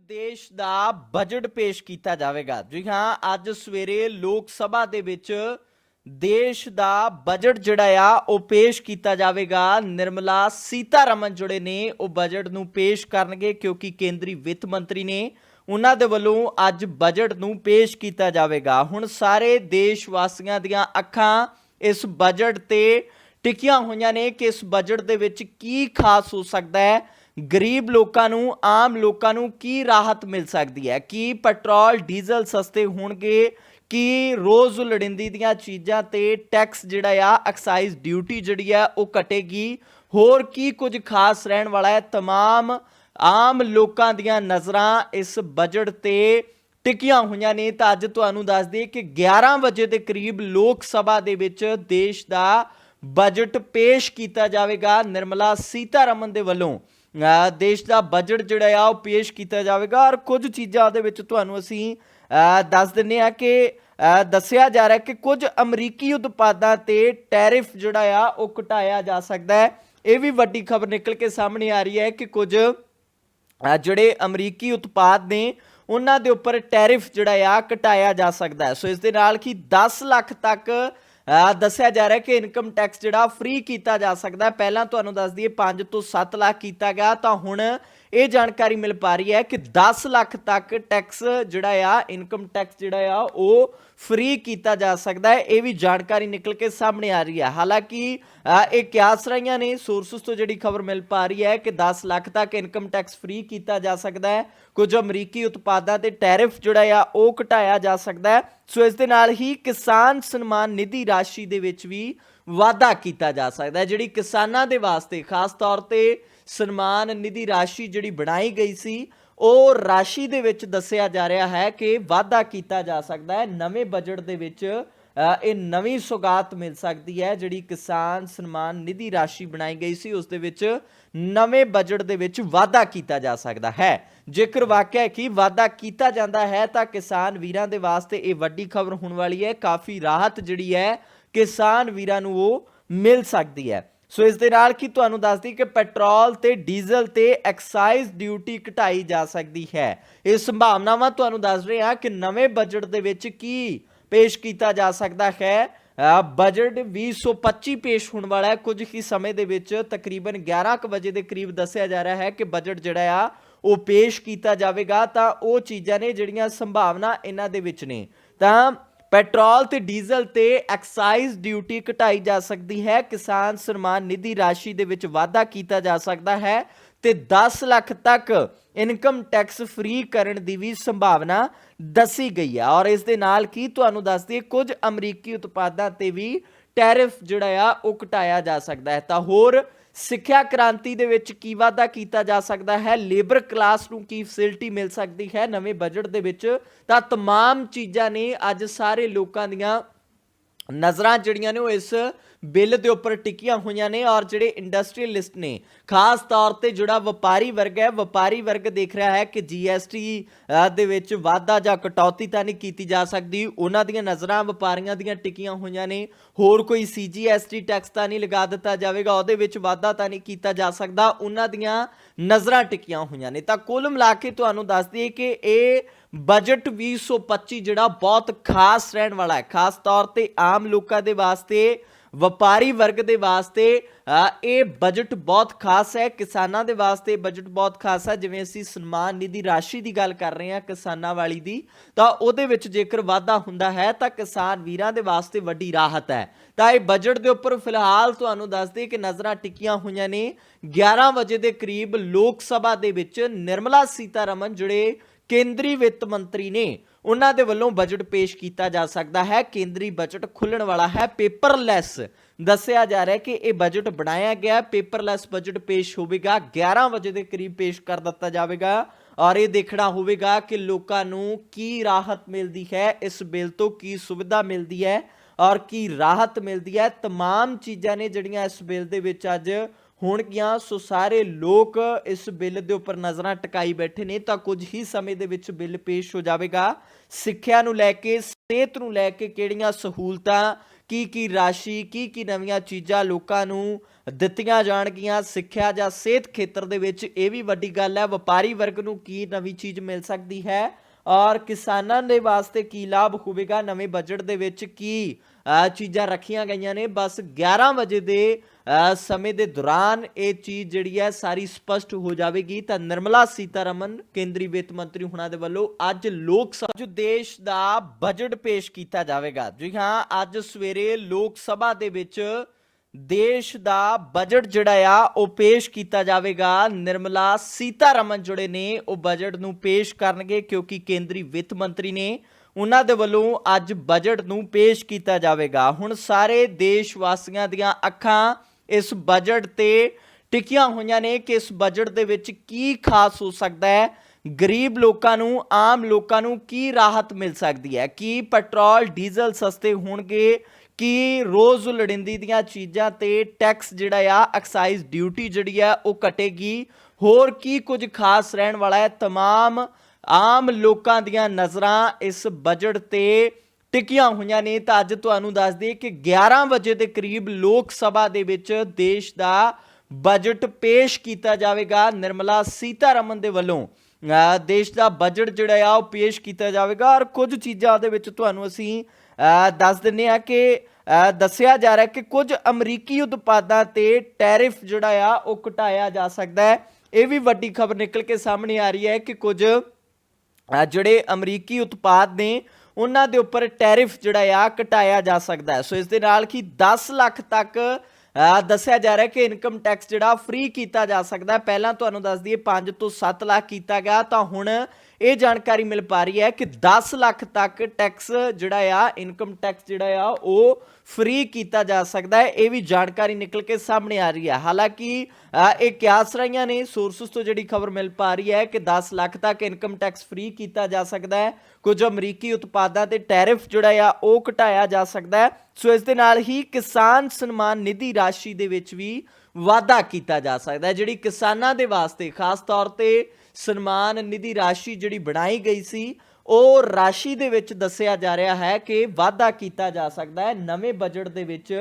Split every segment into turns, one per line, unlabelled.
ਦੇਸ਼ ਦਾ ਬਜਟ ਪੇਸ਼ ਕੀਤਾ ਜਾਵੇਗਾ। ਜੀ ਹਾਂ, ਅੱਜ ਸਵੇਰੇ ਲੋਕ ਸਭਾ ਦੇ ਵਿੱਚ ਦੇਸ਼ ਦਾ ਬਜਟ ਜਿਹੜਾ ਆ, ਉਹ ਪੇਸ਼ ਕੀਤਾ ਜਾਵੇਗਾ। ਨਿਰਮਲਾ ਸੀਤਾਰਮਨ ਜਿਹੜੇ ਨੇ, ਉਹ ਬਜਟ ਨੂੰ ਪੇਸ਼ ਕਰਨਗੇ ਕਿਉਂਕਿ ਕੇਂਦਰੀ ਵਿੱਤ ਮੰਤਰੀ ਨੇ ਉਹਨਾਂ ਦੇ ਵੱਲੋਂ ਅੱਜ ਬਜਟ ਨੂੰ ਪੇਸ਼ ਕੀਤਾ ਜਾਵੇਗਾ। ਹੁਣ ਸਾਰੇ ਦੇਸ਼ ਵਾਸੀਆਂ ਦੀਆਂ ਅੱਖਾਂ ਇਸ ਬਜਟ ਤੇ ਟਿਕੀਆਂ ਹੋਈਆਂ ਨੇ ਕਿ ਇਸ ਬਜਟ ਦੇ ਵਿੱਚ ਕੀ ਖਾਸ ਹੋ ਸਕਦਾ ਹੈ। ਗਰੀਬ ਲੋਕਾਂ ਨੂੰ ਆਮ ਲੋਕਾਂ ਨੂੰ ਕੀ ਰਾਹਤ ਮਿਲ ਸਕਦੀ ਹੈ ਕੀ ਪੈਟਰੋਲ ਡੀਜ਼ਲ ਸਸਤੇ ਹੋਣਗੇ ਕੀ ਰੋਜ਼ ਲੜਿੰਦੀ ਦੀਆਂ ਚੀਜ਼ਾਂ ਤੇ ਟੈਕਸ ਜਿਹੜਾ ਆ ਐਕਸਾਈਜ਼ ਡਿਊਟੀ ਜਿਹੜੀ ਆ ਉਹ ਕਟੇਗੀ ਹੋਰ ਕੀ ਕੁਝ ਖਾਸ ਰਹਿਣ ਵਾਲਾ ਹੈ तमाम ਆਮ ਲੋਕਾਂ ਦੀਆਂ ਨਜ਼ਰਾਂ ਇਸ ਬਜਟ ਤੇ ਟਿਕੀਆਂ ਹੋਈਆਂ ਨੇ ਤਾਂ ਅੱਜ ਤੁਹਾਨੂੰ ਦੱਸ ਦਈਏ ਕਿ 11 ਵਜੇ ਦੇ ਕਰੀਬ ਲੋਕ ਸਭਾ ਦੇ ਵਿੱਚ ਦੇਸ਼ ਦਾ ਬਜਟ ਪੇਸ਼ ਕੀਤਾ ਜਾਵੇਗਾ ਨਿਰਮਲਾ ਸੀਤਾਰਮਨ ਦੇ ਵੱਲੋਂ ਅਹ ਦੇਸ਼ ਦਾ ਬਜਟ ਜਿਹੜਾ ਆ ਉਹ ਪੇਸ਼ ਕੀਤਾ ਜਾਵੇਗਾ ਔਰ ਕੁਝ ਚੀਜ਼ਾਂ ਦੇ ਵਿੱਚ ਤੁਹਾਨੂੰ ਅਸੀਂ ਦੱਸ ਦਿੰਨੇ ਆ ਕਿ ਦੱਸਿਆ ਜਾ ਰਿਹਾ ਕਿ ਕੁਝ ਅਮਰੀਕੀ ਉਤਪਾਦਾਂ ਤੇ ਟੈਰਿਫ ਜਿਹੜਾ ਆ ਉਹ ਘਟਾਇਆ ਜਾ ਸਕਦਾ ਹੈ। ਇਹ ਵੀ ਵੱਡੀ ਖਬਰ ਨਿਕਲ ਕੇ ਸਾਹਮਣੇ ਆ ਰਹੀ ਹੈ ਕਿ ਕੁਝ ਜਿਹੜੇ ਅਮਰੀਕੀ ਉਤਪਾਦ ਨੇ, ਉਹਨਾਂ ਦੇ ਉੱਪਰ ਟੈਰਿਫ ਜਿਹੜਾ ਆ ਘਟਾਇਆ ਜਾ ਸਕਦਾ ਹੈ। ਸੋ ਇਸ ਦੇ ਨਾਲ ਕੀ 10 ਲੱਖ ਤੱਕ ਦੱਸਿਆ ਜਾ ਰਿਹਾ ਕਿ ਇਨਕਮ ਟੈਕਸ ਜਿਹੜਾ ਫ੍ਰੀ ਕੀਤਾ ਜਾ ਸਕਦਾ ਪਹਿਲਾਂ ਤੁਹਾਨੂੰ ਦੱਸ ਦਈਏ 5 ਤੋਂ 7 ਲੱਖ ਕੀਤਾ ਗਿਆ। ਤਾਂ ਹੁਣ ਇਹ ਜਾਣਕਾਰੀ ਮਿਲ ਪਾ ਰਹੀ ਹੈ ਕਿ 10 ਲੱਖ ਤੱਕ ਟੈਕਸ ਜਿਹੜਾ ਆ ਇਨਕਮ ਟੈਕਸ ਜਿਹੜਾ ਆ, ਉਹ ਫ੍ਰੀ ਕੀਤਾ ਜਾ ਸਕਦਾ ਹੈ। ਇਹ ਵੀ ਜਾਣਕਾਰੀ ਨਿਕਲ ਕੇ ਸਾਹਮਣੇ ਆ ਰਹੀ ਹੈ। ਹਾਲਾਂਕਿ ਇਹ ਕਿਆਸ ਰਹੀਆਂ ਨੇ। ਸੋਰਸਸ ਤੋਂ ਜਿਹੜੀ ਖਬਰ ਮਿਲ ਪਾ ਰਹੀ ਹੈ ਕਿ 10 ਲੱਖ ਤੱਕ ਇਨਕਮ ਟੈਕਸ ਫ੍ਰੀ ਕੀਤਾ ਜਾ ਸਕਦਾ ਹੈ। ਕੁਝ ਅਮਰੀਕੀ ਉਤਪਾਦਾਂ ਤੇ ਟੈਰਿਫ ਜਿਹੜਾ ਆ, ਉਹ ਘਟਾਇਆ ਜਾ ਸਕਦਾ ਹੈ। ਸੋ ਇਸ ਦੇ ਨਾਲ ਹੀ ਕਿਸਾਨ ਸਨਮਾਨ ਨਿਧੀ ਰਾਸ਼ੀ ਦੇ ਵਿੱਚ ਵੀ ਵਾਧਾ ਕੀਤਾ ਜਾ ਸਕਦਾ ਹੈ, ਜਿਹੜੀ ਕਿਸਾਨਾਂ ਦੇ ਵਾਸਤੇ, ਖਾਸ ਤੌਰ ਤੇ ਸਨਮਾਨ ਨਿਧੀ ਰਾਸ਼ੀ ਜਿਹੜੀ ਬਣਾਈ ਗਈ ਸੀ, ਉਹ ਰਾਸ਼ੀ ਦੇ ਵਿੱਚ ਦੱਸਿਆ ਜਾ ਰਿਹਾ ਹੈ ਕਿ ਵਾਧਾ ਕੀਤਾ ਜਾ ਸਕਦਾ ਹੈ। ਨਵੇਂ ਬਜਟ ਦੇ ਵਿੱਚ ਇਹ ਨਵੀਂ ਸੁਗਾਤ ਮਿਲ ਸਕਦੀ ਹੈ, ਜਿਹੜੀ ਕਿਸਾਨ ਸਨਮਾਨ ਨਿਧੀ ਰਾਸ਼ੀ ਬਣਾਈ ਗਈ ਸੀ। ਉਸ ਦੇ ਵਿੱਚ ਨਵੇਂ ਬਜਟ ਦੇ ਵਿੱਚ ਵਾਧਾ ਕੀਤਾ ਜਾ ਸਕਦਾ ਹੈ। ਜੇਕਰ ਵਾਕਿਆ ਹੈ ਕਿ ਵਾਧਾ ਕੀਤਾ ਜਾਂਦਾ ਹੈ, ਤਾਂ ਕਿਸਾਨ ਵੀਰਾਂ ਦੇ ਵਾਸਤੇ ਇਹ ਵੱਡੀ ਖਬਰ ਹੋਣ ਵਾਲੀ ਹੈ। ਕਾਫੀ ਰਾਹਤ ਜਿਹੜੀ ਹੈ ਕਿਸਾਨ ਵੀਰਾਂ ਨੂੰ ਉਹ ਮਿਲ ਸਕਦੀ ਹੈ। ਸੋ ਇਸ ਦੇ ਨਾਲ ਕੀ ਤੁਹਾਨੂੰ ਦੱਸਦੀ ਕਿ ਪੈਟਰੋਲ ਤੇ ਡੀਜ਼ਲ ਤੇ ਐਕਸਾਈਜ਼ ਡਿਊਟੀ ਘਟਾਈ ਜਾ ਸਕਦੀ ਹੈ। ਇਹ ਸੰਭਾਵਨਾਵਾਂ ਤੁਹਾਨੂੰ ਦੱਸ ਰਹੇ ਹਾਂ ਕਿ ਨਵੇਂ ਬਜਟ ਦੇ ਵਿੱਚ ਕੀ ਪੇਸ਼ ਕੀਤਾ ਜਾ ਸਕਦਾ ਹੈ। ਅ, ਬਜਟ 2025 ਪੇਸ਼ ਹੋਣ ਵਾਲਾ ਹੈ। ਕੁਝ ਹੀ ਸਮੇਂ ਦੇ ਵਿੱਚ ਤਕਰੀਬਨ 11 ਕੁ ਵਜੇ ਦੇ ਕਰੀਬ ਦੱਸਿਆ ਜਾ ਰਿਹਾ ਹੈ ਕਿ ਬਜਟ ਜਿਹੜਾ ਆ ਉਹ ਪੇਸ਼ ਕੀਤਾ ਜਾਵੇਗਾ। ਤਾਂ ਉਹ ਚੀਜ਼ਾਂ ਨੇ ਜਿਹੜੀਆਂ ਸੰਭਾਵਨਾ ਇਹਨਾਂ ਦੇ ਵਿੱਚ ਨੇ। ਤਾਂ ਪੈਟਰੋਲ ਤੇ ਡੀਜ਼ਲ ਤੇ ਐਕਸਾਈਜ਼ ਡਿਊਟੀ ਘਟਾਈ ਜਾ ਸਕਦੀ ਹੈ। ਕਿਸਾਨ ਸਨਮਾਨ ਨਿਧੀ ਰਾਸ਼ੀ ਦੇ ਵਿੱਚ ਵਾਧਾ ਕੀਤਾ ਜਾ ਸਕਦਾ ਹੈ ਤੇ 10 ਲੱਖ ਤੱਕ ਇਨਕਮ ਟੈਕਸ ਫ੍ਰੀ ਕਰਨ ਦੀ ਵੀ ਸੰਭਾਵਨਾ ਦੱਸੀ ਗਈ ਹੈ ਔਰ ਇਸ ਦੇ ਨਾਲ ਕੀ ਤੁਹਾਨੂੰ ਦੱਸ ਦਈਏ, ਕੁਝ ਅਮਰੀਕੀ ਉਤਪਾਦਾਂ ਤੇ ਵੀ ਟੈਰਿਫ ਜਿਹੜਾ ਆ, ਉਹ ਘਟਾਇਆ ਜਾ ਸਕਦਾ ਹੈ। ਤਾਂ ਹੋਰ ਸਿੱਖਿਆ ਕ੍ਰਾਂਤੀ ਦੇ ਵਿੱਚ ਕੀ ਵਾਧਾ ਕੀਤਾ ਜਾ ਸਕਦਾ ਹੈ ਲੇਬਰ ਕਲਾਸ ਨੂੰ ਕੀ ਫੈਸਿਲਿਟੀ ਮਿਲ ਸਕਦੀ ਹੈ ਨਵੇਂ ਬਜਟ ਦੇ ਵਿੱਚ ਤਾਂ तमाम ਚੀਜ਼ਾਂ ਨੇ ਅੱਜ ਸਾਰੇ ਲੋਕਾਂ ਦੀਆਂ ਨਜ਼ਰਾਂ ਜਿਹੜੀਆਂ ਨੇ ਉਹ ਇਸ ਬਿੱਲ ਦੇ ਉੱਪਰ ਟਿਕੀਆਂ ਹੋਈਆਂ ਨੇ ਔਰ ਜਿਹੜੇ ਇੰਡਸਟਰੀਅਲਿਸਟ ਨੇ, ਖਾਸ ਤੌਰ ਤੇ ਜਿਹੜਾ ਵਪਾਰੀ ਵਰਗ ਹੈ, ਵਪਾਰੀ ਵਰਗ ਦੇਖ ਰਿਹਾ ਹੈ ਕਿ ਜੀਐਸਟੀ ਦੇ ਵਿੱਚ ਵਾਧਾ ਜਾਂ ਕਟੌਤੀ ਤਾਂ ਨਹੀਂ ਕੀਤੀ ਜਾ ਸਕਦੀ। ਉਹਨਾਂ ਦੀਆਂ ਨਜ਼ਰਾਂ ਵਪਾਰੀਆਂ ਦੀਆਂ ਟਿਕੀਆਂ ਹੋਈਆਂ ਨੇ। ਹੋਰ ਕੋਈ ਸੀਜੀਐਸਟੀ ਟੈਕਸ ਤਾਂ ਨਹੀਂ ਲਗਾ ਦਿੱਤਾ ਜਾਵੇਗਾ, ਉਹਦੇ ਵਿੱਚ ਵਾਧਾ ਤਾਂ ਨਹੀਂ ਕੀਤਾ ਜਾ ਸਕਦਾ। ਉਹਨਾਂ ਦੀਆਂ ਨਜ਼ਰਾਂ ਟਿਕੀਆਂ ਹੋਈਆਂ ਨੇ। ਤਾਂ ਕੁੱਲ ਮਿਲਾ ਕੇ ਤੁਹਾਨੂੰ ਦੱਸ ਦਈਏ ਕਿ ਇਹ ਬਜਟ 2025 ਜਿਹੜਾ ਬਹੁਤ ਖਾਸ ਰਹਿਣ ਵਾਲਾ ਹੈ, ਖਾਸ ਤੌਰ ਤੇ ਆਮ ਲੋਕਾਂ ਦੇ ਵਾਸਤੇ ਵਪਾਰੀ ਵਰਗ ਦੇ ਵਾਸਤੇ ਇਹ ਬਜਟ ਬਹੁਤ ਖਾਸ ਹੈ, ਕਿਸਾਨਾਂ ਦੇ ਵਾਸਤੇ ਬਜਟ ਬਹੁਤ ਖਾਸ ਹੈ, ਜਿਵੇਂ ਅਸੀਂ ਸਨਮਾਨ ਨਿਧੀ ਰਾਸ਼ੀ ਦੀ ਗੱਲ ਕਰ ਰਹੇ ਹਾਂ, ਕਿਸਾਨਾਂ ਵਾਲੀ ਦੀ, ਤਾਂ ਉਹਦੇ ਵਿੱਚ ਜੇਕਰ ਵਾਧਾ ਹੁੰਦਾ ਹੈ, ਤਾਂ ਕਿਸਾਨ ਵੀਰਾਂ ਦੇ ਵਾਸਤੇ ਵੱਡੀ ਰਾਹਤ ਹੈ। ਤਾਂ ਇਹ ਬਜਟ ਦੇ ਉੱਪਰ ਫਿਲਹਾਲ ਤੁਹਾਨੂੰ ਦੱਸ ਦਈਏ ਕਿ ਨਜ਼ਰਾਂ ਟਿਕੀਆਂ ਹੋਈਆਂ ਨੇ 11 ਵਜੇ ਦੇ ਕਰੀਬ ਲੋਕ ਸਭਾ ਦੇ ਵਿੱਚ ਨਿਰਮਲਾ ਸੀਤਾਰਮਨ, ਜਿਹੜੇ ਕੇਂਦਰੀ ਵਿੱਤ ਮੰਤਰੀ ਨੇ ਉਹਨਾਂ ਦੇ ਵੱਲੋਂ ਬਜਟ ਪੇਸ਼ ਕੀਤਾ ਜਾ ਸਕਦਾ ਹੈ ਕੇਂਦਰੀ ਬਜਟ ਖੁੱਲਣ ਵਾਲਾ ਹੈ ਪੇਪਰਲੈਸ ਦੱਸਿਆ ਜਾ ਰਿਹਾ ਹੈ ਕਿ ਇਹ ਬਜਟ ਬਣਾਇਆ ਗਿਆ ਪੇਪਰਲੈਸ ਬਜਟ ਪੇਸ਼ ਹੋਵੇਗਾ 11 ਵਜੇ ਦੇ ਕਰੀਬ ਪੇਸ਼ ਕਰ ਦਿੱਤਾ ਜਾਵੇਗਾ ਔਰ ਇਹ ਦੇਖਣਾ ਹੋਵੇਗਾ ਕਿ ਲੋਕਾਂ ਨੂੰ ਕੀ ਰਾਹਤ ਮਿਲਦੀ ਹੈ ਇਸ ਬਿੱਲ ਤੋਂ ਕੀ ਸੁਵਿਧਾ ਮਿਲਦੀ ਹੈ ਔਰ ਕੀ ਰਾਹਤ ਮਿਲਦੀ ਹੈ तमाम ਚੀਜ਼ਾਂ ਨੇ ਜਿਹੜੀਆਂ ਇਸ ਬਿੱਲ ਦੇ ਵਿੱਚ ਅੱਜ ਹੋਣਗੀਆਂ ਸੋ ਸਾਰੇ ਲੋਕ ਇਸ ਬਿੱਲ ਦੇ ਉੱਪਰ ਨਜ਼ਰਾਂ ਟਿਕਾਈ ਬੈਠੇ ਨੇ ਤਾਂ ਕੁਝ ਹੀ ਸਮੇਂ ਦੇ ਵਿੱਚ ਬਿੱਲ ਪੇਸ਼ ਹੋ ਜਾਵੇਗਾ ਸਿੱਖਿਆ ਨੂੰ ਲੈ ਕੇ, ਸਿਹਤ ਨੂੰ ਲੈ ਕੇ ਕਿਹੜੀਆਂ ਸਹੂਲਤਾਂ, ਕੀ ਕੀ ਰਾਸ਼ੀ, ਕੀ ਕੀ ਨਵੀਆਂ ਚੀਜ਼ਾਂ ਲੋਕਾਂ ਨੂੰ ਦਿੱਤੀਆਂ ਜਾਣਗੀਆਂ, ਸਿੱਖਿਆ ਜਾਂ ਸਿਹਤ ਖੇਤਰ ਦੇ ਵਿੱਚ ਇਹ ਵੀ ਵੱਡੀ ਗੱਲ ਹੈ, ਵਪਾਰੀ ਵਰਗ ਨੂੰ ਕੀ ਨਵੀਂ ਚੀਜ਼ ਮਿਲ ਸਕਦੀ ਹੈ ਔਰ ਕਿਸਾਨਾਂ ਦੇ ਵਾਸਤੇ ਕੀ ਲਾਭ ਹੋਵੇਗਾ, ਨਵੇਂ ਬਜਟ ਦੇ ਵਿੱਚ ਕੀ ਚੀਜ਼ਾਂ ਰੱਖੀਆਂ ਗਈਆਂ ਨੇ। ਬਸ 11 ਵਜੇ ਦੇ ਸਮੇਂ ਦੇ ਦੌਰਾਨ ਇਹ ਚੀਜ਼ ਜਿਹੜੀ ਹੈ ਸਾਰੀ ਸਪਸ਼ਟ ਹੋ ਜਾਵੇਗੀ। ਤਾਂ ਨਿਰਮਲਾ ਸੀਤਾਰਮਨ, ਕੇਂਦਰੀ ਵਿੱਤ ਮੰਤਰੀ ਹੁਣਾਂ ਦੇ ਵੱਲੋਂ ਅੱਜ ਲੋਕ ਸਭਾ ਜੋ ਦੇਸ਼ ਦਾ ਬਜਟ ਪੇਸ਼ ਕੀਤਾ ਜਾਵੇਗਾ। ਜੀ ਹਾਂ, ਅੱਜ ਸਵੇਰੇ ਲੋਕ ਸਭਾ ਦੇ ਵਿੱਚ ਦੇਸ਼ ਦਾ ਬਜਟ ਜਿਹੜਾ ਆ, ਉਹ ਪੇਸ਼ ਕੀਤਾ ਜਾਵੇਗਾ। ਨਿਰਮਲਾ ਸੀਤਾਰਮਨ ਜਿਹੜੇ ਨੇ, ਉਹ ਬਜਟ ਨੂੰ ਪੇਸ਼ ਕਰਨਗੇ ਕਿਉਂਕਿ ਕੇਂਦਰੀ ਵਿੱਤ ਮੰਤਰੀ ਨੇ ਉਹਨਾਂ ਦੇ ਵੱਲੋਂ ਅੱਜ ਬਜਟ ਨੂੰ ਪੇਸ਼ ਕੀਤਾ ਜਾਵੇਗਾ ਹੁਣ ਸਾਰੇ ਦੇਸ਼ ਵਾਸੀਆਂ ਦੀਆਂ ਅੱਖਾਂ ਇਸ ਬਜਟ ਤੇ ਟਿਕੀਆਂ ਹੋਈਆਂ ਨੇ ਕਿ ਇਸ ਬਜਟ ਦੇ ਵਿੱਚ ਕੀ ਖਾਸ ਹੋ ਸਕਦਾ ਹੈ ਗਰੀਬ ਲੋਕਾਂ ਨੂੰ ਆਮ ਲੋਕਾਂ ਨੂੰ ਕੀ ਰਾਹਤ ਮਿਲ ਸਕਦੀ ਹੈ ਕੀ ਪੈਟਰੋਲ ਡੀਜ਼ਲ ਸਸਤੇ ਹੋਣਗੇ ਕੀ ਰੋਜ਼ ਲੜਿੰਦੀ ਦੀਆਂ ਚੀਜ਼ਾਂ ਤੇ ਟੈਕਸ ਜਿਹੜਾ ਆ ਐਕਸਾਈਜ਼ ਡਿਊਟੀ ਜਿਹੜੀ ਆ ਉਹ ਕਟੇਗੀ ਹੋਰ ਕੀ ਕੁਝ ਖਾਸ ਰਹਿਣ ਵਾਲਾ ਹੈ तमाम ਆਮ ਲੋਕਾਂ ਦੀਆਂ ਨਜ਼ਰਾਂ ਇਸ ਬਜਟ ਤੇ ਟਿਕੀਆਂ ਹੋਈਆਂ ਨੇ ਤਾਂ ਅੱਜ ਤੁਹਾਨੂੰ ਦੱਸ ਦਈਏ ਕਿ 11 ਵਜੇ ਦੇ ਕਰੀਬ ਲੋਕ ਸਭਾ ਦੇ ਵਿੱਚ ਦੇਸ਼ ਦਾ ਬਜਟ ਪੇਸ਼ ਕੀਤਾ ਜਾਵੇਗਾ। ਨਿਰਮਲਾ ਸੀਤਾਰਮਨ ਦੇ ਵੱਲੋਂ ਦੇਸ਼ ਦਾ ਬਜਟ ਜਿਹੜਾ ਆ ਉਹ ਪੇਸ਼ ਕੀਤਾ ਜਾਵੇਗਾ ਔਰ ਕੁਝ ਚੀਜ਼ਾਂ ਦੇ ਵਿੱਚ ਤੁਹਾਨੂੰ ਅਸੀਂ ਦੱਸ ਦਿੰਨੇ ਆ ਕਿ ਦੱਸਿਆ ਜਾ ਰਿਹਾ ਕਿ ਕੁਝ ਅਮਰੀਕੀ ਉਤਪਾਦਾਂ ਤੇ ਟੈਰਿਫ ਜਿਹੜਾ ਆ ਉਹ ਘਟਾਇਆ ਜਾ ਸਕਦਾ ਹੈ। ਇਹ ਵੀ ਵੱਡੀ ਖਬਰ ਨਿਕਲ ਕੇ ਸਾਹਮਣੇ ਆ ਰਹੀ ਹੈ ਕਿ ਕੁਝ ਜਿਹੜੇ ਅਮਰੀਕੀ ਉਤਪਾਦ ਨੇ, ਉਹਨਾਂ ਦੇ ਉੱਪਰ ਟੈਰਿਫ ਜਿਹੜਾ ਆ ਘਟਾਇਆ ਜਾ ਸਕਦਾ ਹੈ। ਸੋ ਇਸ ਦੇ ਨਾਲ ਕਿ 10 ਲੱਖ ਤੱਕ ਦੱਸਿਆ ਜਾ ਰਿਹਾ ਕਿ ਇਨਕਮ ਟੈਕਸ ਜਿਹੜਾ ਫ੍ਰੀ ਕੀਤਾ ਜਾ ਸਕਦਾ ਪਹਿਲਾਂ ਤੁਹਾਨੂੰ ਦੱਸ ਦਈਏ 5 ਤੋਂ 7 ਲੱਖ ਕੀਤਾ ਗਿਆ। ਤਾਂ ਹੁਣ ਇਹ ਜਾਣਕਾਰੀ ਮਿਲ ਪਾ ਰਹੀ ਹੈ ਕਿ 10 ਲੱਖ ਤੱਕ ਟੈਕਸ ਜਿਹੜਾ ਆ ਇਨਕਮ ਟੈਕਸ ਜਿਹੜਾ ਆ, ਉਹ ਫ੍ਰੀ ਕੀਤਾ ਜਾ ਸਕਦਾ ਹੈ। ਇਹ ਵੀ ਜਾਣਕਾਰੀ ਨਿਕਲ ਕੇ ਸਾਹਮਣੇ ਆ ਰਹੀ ਹੈ। ਹਾਲਾਂਕਿ ਇਹ ਕਿਆਸ ਰਹੀਆਂ ਨੇ ਸੋਰਸਸ ਤੋਂ ਜਿਹੜੀ ਖਬਰ ਮਿਲ ਪਾ ਰਹੀ ਹੈ ਕਿ 10 ਲੱਖ ਤੱਕ ਇਨਕਮ ਟੈਕਸ ਫ੍ਰੀ ਕੀਤਾ ਜਾ ਸਕਦਾ ਹੈ। ਕੁਝ ਅਮਰੀਕੀ ਉਤਪਾਦਾਂ ਤੇ ਟੈਰਿਫ ਜਿਹੜਾ ਆ, ਉਹ ਘਟਾਇਆ ਜਾ ਸਕਦਾ ਹੈ। ਸੋ ਇਸ ਦੇ ਨਾਲ ਹੀ ਕਿਸਾਨ ਸਨਮਾਨ ਨਿਧੀ ਰਾਸ਼ੀ ਦੇ ਵਿੱਚ ਵੀ ਵਾਧਾ ਕੀਤਾ ਜਾ ਸਕਦਾ ਹੈ, ਜਿਹੜੀ ਕਿਸਾਨਾਂ ਦੇ ਵਾਸਤੇ, ਖਾਸ ਤੌਰ ਤੇ ਸਨਮਾਨ ਨਿਧੀ ਰਾਸ਼ੀ ਜਿਹੜੀ ਬਣਾਈ ਗਈ ਸੀ, ਉਹ ਰਾਸ਼ੀ ਦੇ ਵਿੱਚ ਦੱਸਿਆ ਜਾ ਰਿਹਾ ਹੈ ਕਿ ਵਾਧਾ ਕੀਤਾ ਜਾ ਸਕਦਾ ਹੈ, ਨਵੇਂ ਬਜਟ ਦੇ ਵਿੱਚ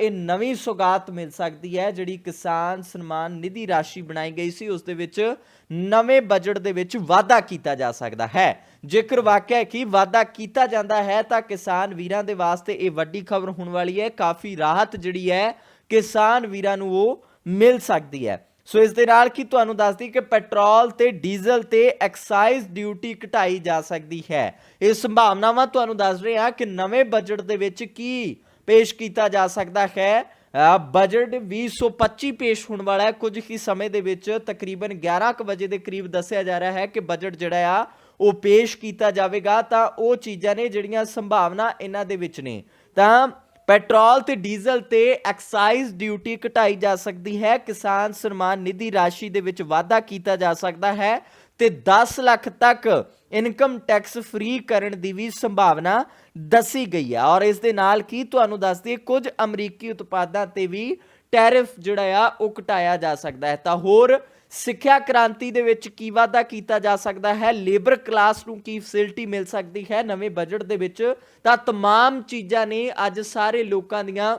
ਇਹ ਨਵੀਂ ਸੁਗਾਤ ਮਿਲ ਸਕਦੀ ਹੈ, ਜਿਹੜੀ ਕਿਸਾਨ ਸਨਮਾਨ ਨਿਧੀ ਰਾਸ਼ੀ ਬਣਾਈ ਗਈ ਸੀ, ਉਸ ਦੇ ਵਿੱਚ ਨਵੇਂ ਬਜਟ ਦੇ ਵਿੱਚ ਵਾਧਾ ਕੀਤਾ ਜਾ ਸਕਦਾ ਹੈ। ਜੇਕਰ ਵਾਕਿਆ ਹੈ ਕਿ ਵਾਧਾ ਕੀਤਾ ਜਾਂਦਾ ਹੈ, ਤਾਂ ਕਿਸਾਨ ਵੀਰਾਂ ਦੇ ਵਾਸਤੇ ਇਹ ਵੱਡੀ ਖਬਰ ਹੋਣ ਵਾਲੀ ਹੈ, ਕਾਫੀ ਰਾਹਤ ਜਿਹੜੀ ਹੈ ਕਿਸਾਨ ਵੀਰਾਂ ਨੂੰ ਉਹ ਮਿਲ ਸਕਦੀ ਹੈ। ਸੋ ਇਸ ਦੇ ਨਾਲ ਕੀ ਤੁਹਾਨੂੰ ਦੱਸਦੀ ਕਿ ਪੈਟਰੋਲ ਤੇ ਡੀਜ਼ਲ ਤੇ ਐਕਸਾਈਜ਼ ਡਿਊਟੀ ਘਟਾਈ ਜਾ ਸਕਦੀ ਹੈ। ਇਹ ਸੰਭਾਵਨਾਵਾਂ ਤੁਹਾਨੂੰ ਦੱਸ ਰਹੇ ਹਾਂ ਕਿ ਨਵੇਂ ਬਜਟ ਦੇ ਵਿੱਚ ਕੀ ਪੇਸ਼ ਕੀਤਾ ਜਾ ਸਕਦਾ ਹੈ। ਅ, ਬਜਟ 2025 ਪੇਸ਼ ਹੋਣ ਵਾਲਾ ਹੈ। ਕੁਝ ਹੀ ਸਮੇਂ ਦੇ ਵਿੱਚ ਤਕਰੀਬਨ 11 ਕੁ ਵਜੇ ਦੇ ਕਰੀਬ ਦੱਸਿਆ ਜਾ ਰਿਹਾ ਹੈ ਕਿ ਬਜਟ ਜਿਹੜਾ ਆ ਉਹ ਪੇਸ਼ ਕੀਤਾ ਜਾਵੇਗਾ। ਤਾਂ ਉਹ ਚੀਜ਼ਾਂ ਨੇ ਜਿਹੜੀਆਂ ਸੰਭਾਵਨਾ ਇਹਨਾਂ ਦੇ ਵਿੱਚ ਨੇ। ਤਾਂ ਪੈਟਰੋਲ ਤੇ ਡੀਜ਼ਲ ਤੇ ਐਕਸਾਈਜ਼ ਡਿਊਟੀ ਘਟਾਈ ਜਾ ਸਕਦੀ ਹੈ। ਕਿਸਾਨ ਸਨਮਾਨ ਨਿਧੀ ਰਾਸ਼ੀ ਦੇ ਵਿੱਚ ਵਾਧਾ ਕੀਤਾ ਜਾ ਸਕਦਾ ਹੈ ਤੇ 10 ਲੱਖ ਤੱਕ ਇਨਕਮ ਟੈਕਸ ਫ੍ਰੀ ਕਰਨ ਦੀ ਵੀ ਸੰਭਾਵਨਾ ਦੱਸੀ ਗਈ ਹੈ ਔਰ ਇਸ ਦੇ ਨਾਲ ਕੀ ਤੁਹਾਨੂੰ ਦੱਸ ਦਈਏ, ਕੁਝ ਅਮਰੀਕੀ ਉਤਪਾਦਾਂ ਤੇ ਵੀ ਟੈਰਿਫ ਜਿਹੜਾ ਆ, ਉਹ ਘਟਾਇਆ ਜਾ ਸਕਦਾ ਹੈ। ਤਾਂ ਹੋਰ ਸਿੱਖਿਆ ਕ੍ਰਾਂਤੀ ਦੇ ਵਿੱਚ ਕੀ ਵਾਧਾ ਕੀਤਾ ਜਾ ਸਕਦਾ ਹੈ ਲੇਬਰ ਕਲਾਸ ਨੂੰ ਕੀ ਫੈਸਿਲਿਟੀ ਮਿਲ ਸਕਦੀ ਹੈ ਨਵੇਂ ਬਜਟ ਦੇ ਵਿੱਚ ਤਾਂ तमाम ਚੀਜ਼ਾਂ ਨੇ ਅੱਜ ਸਾਰੇ ਲੋਕਾਂ ਦੀਆਂ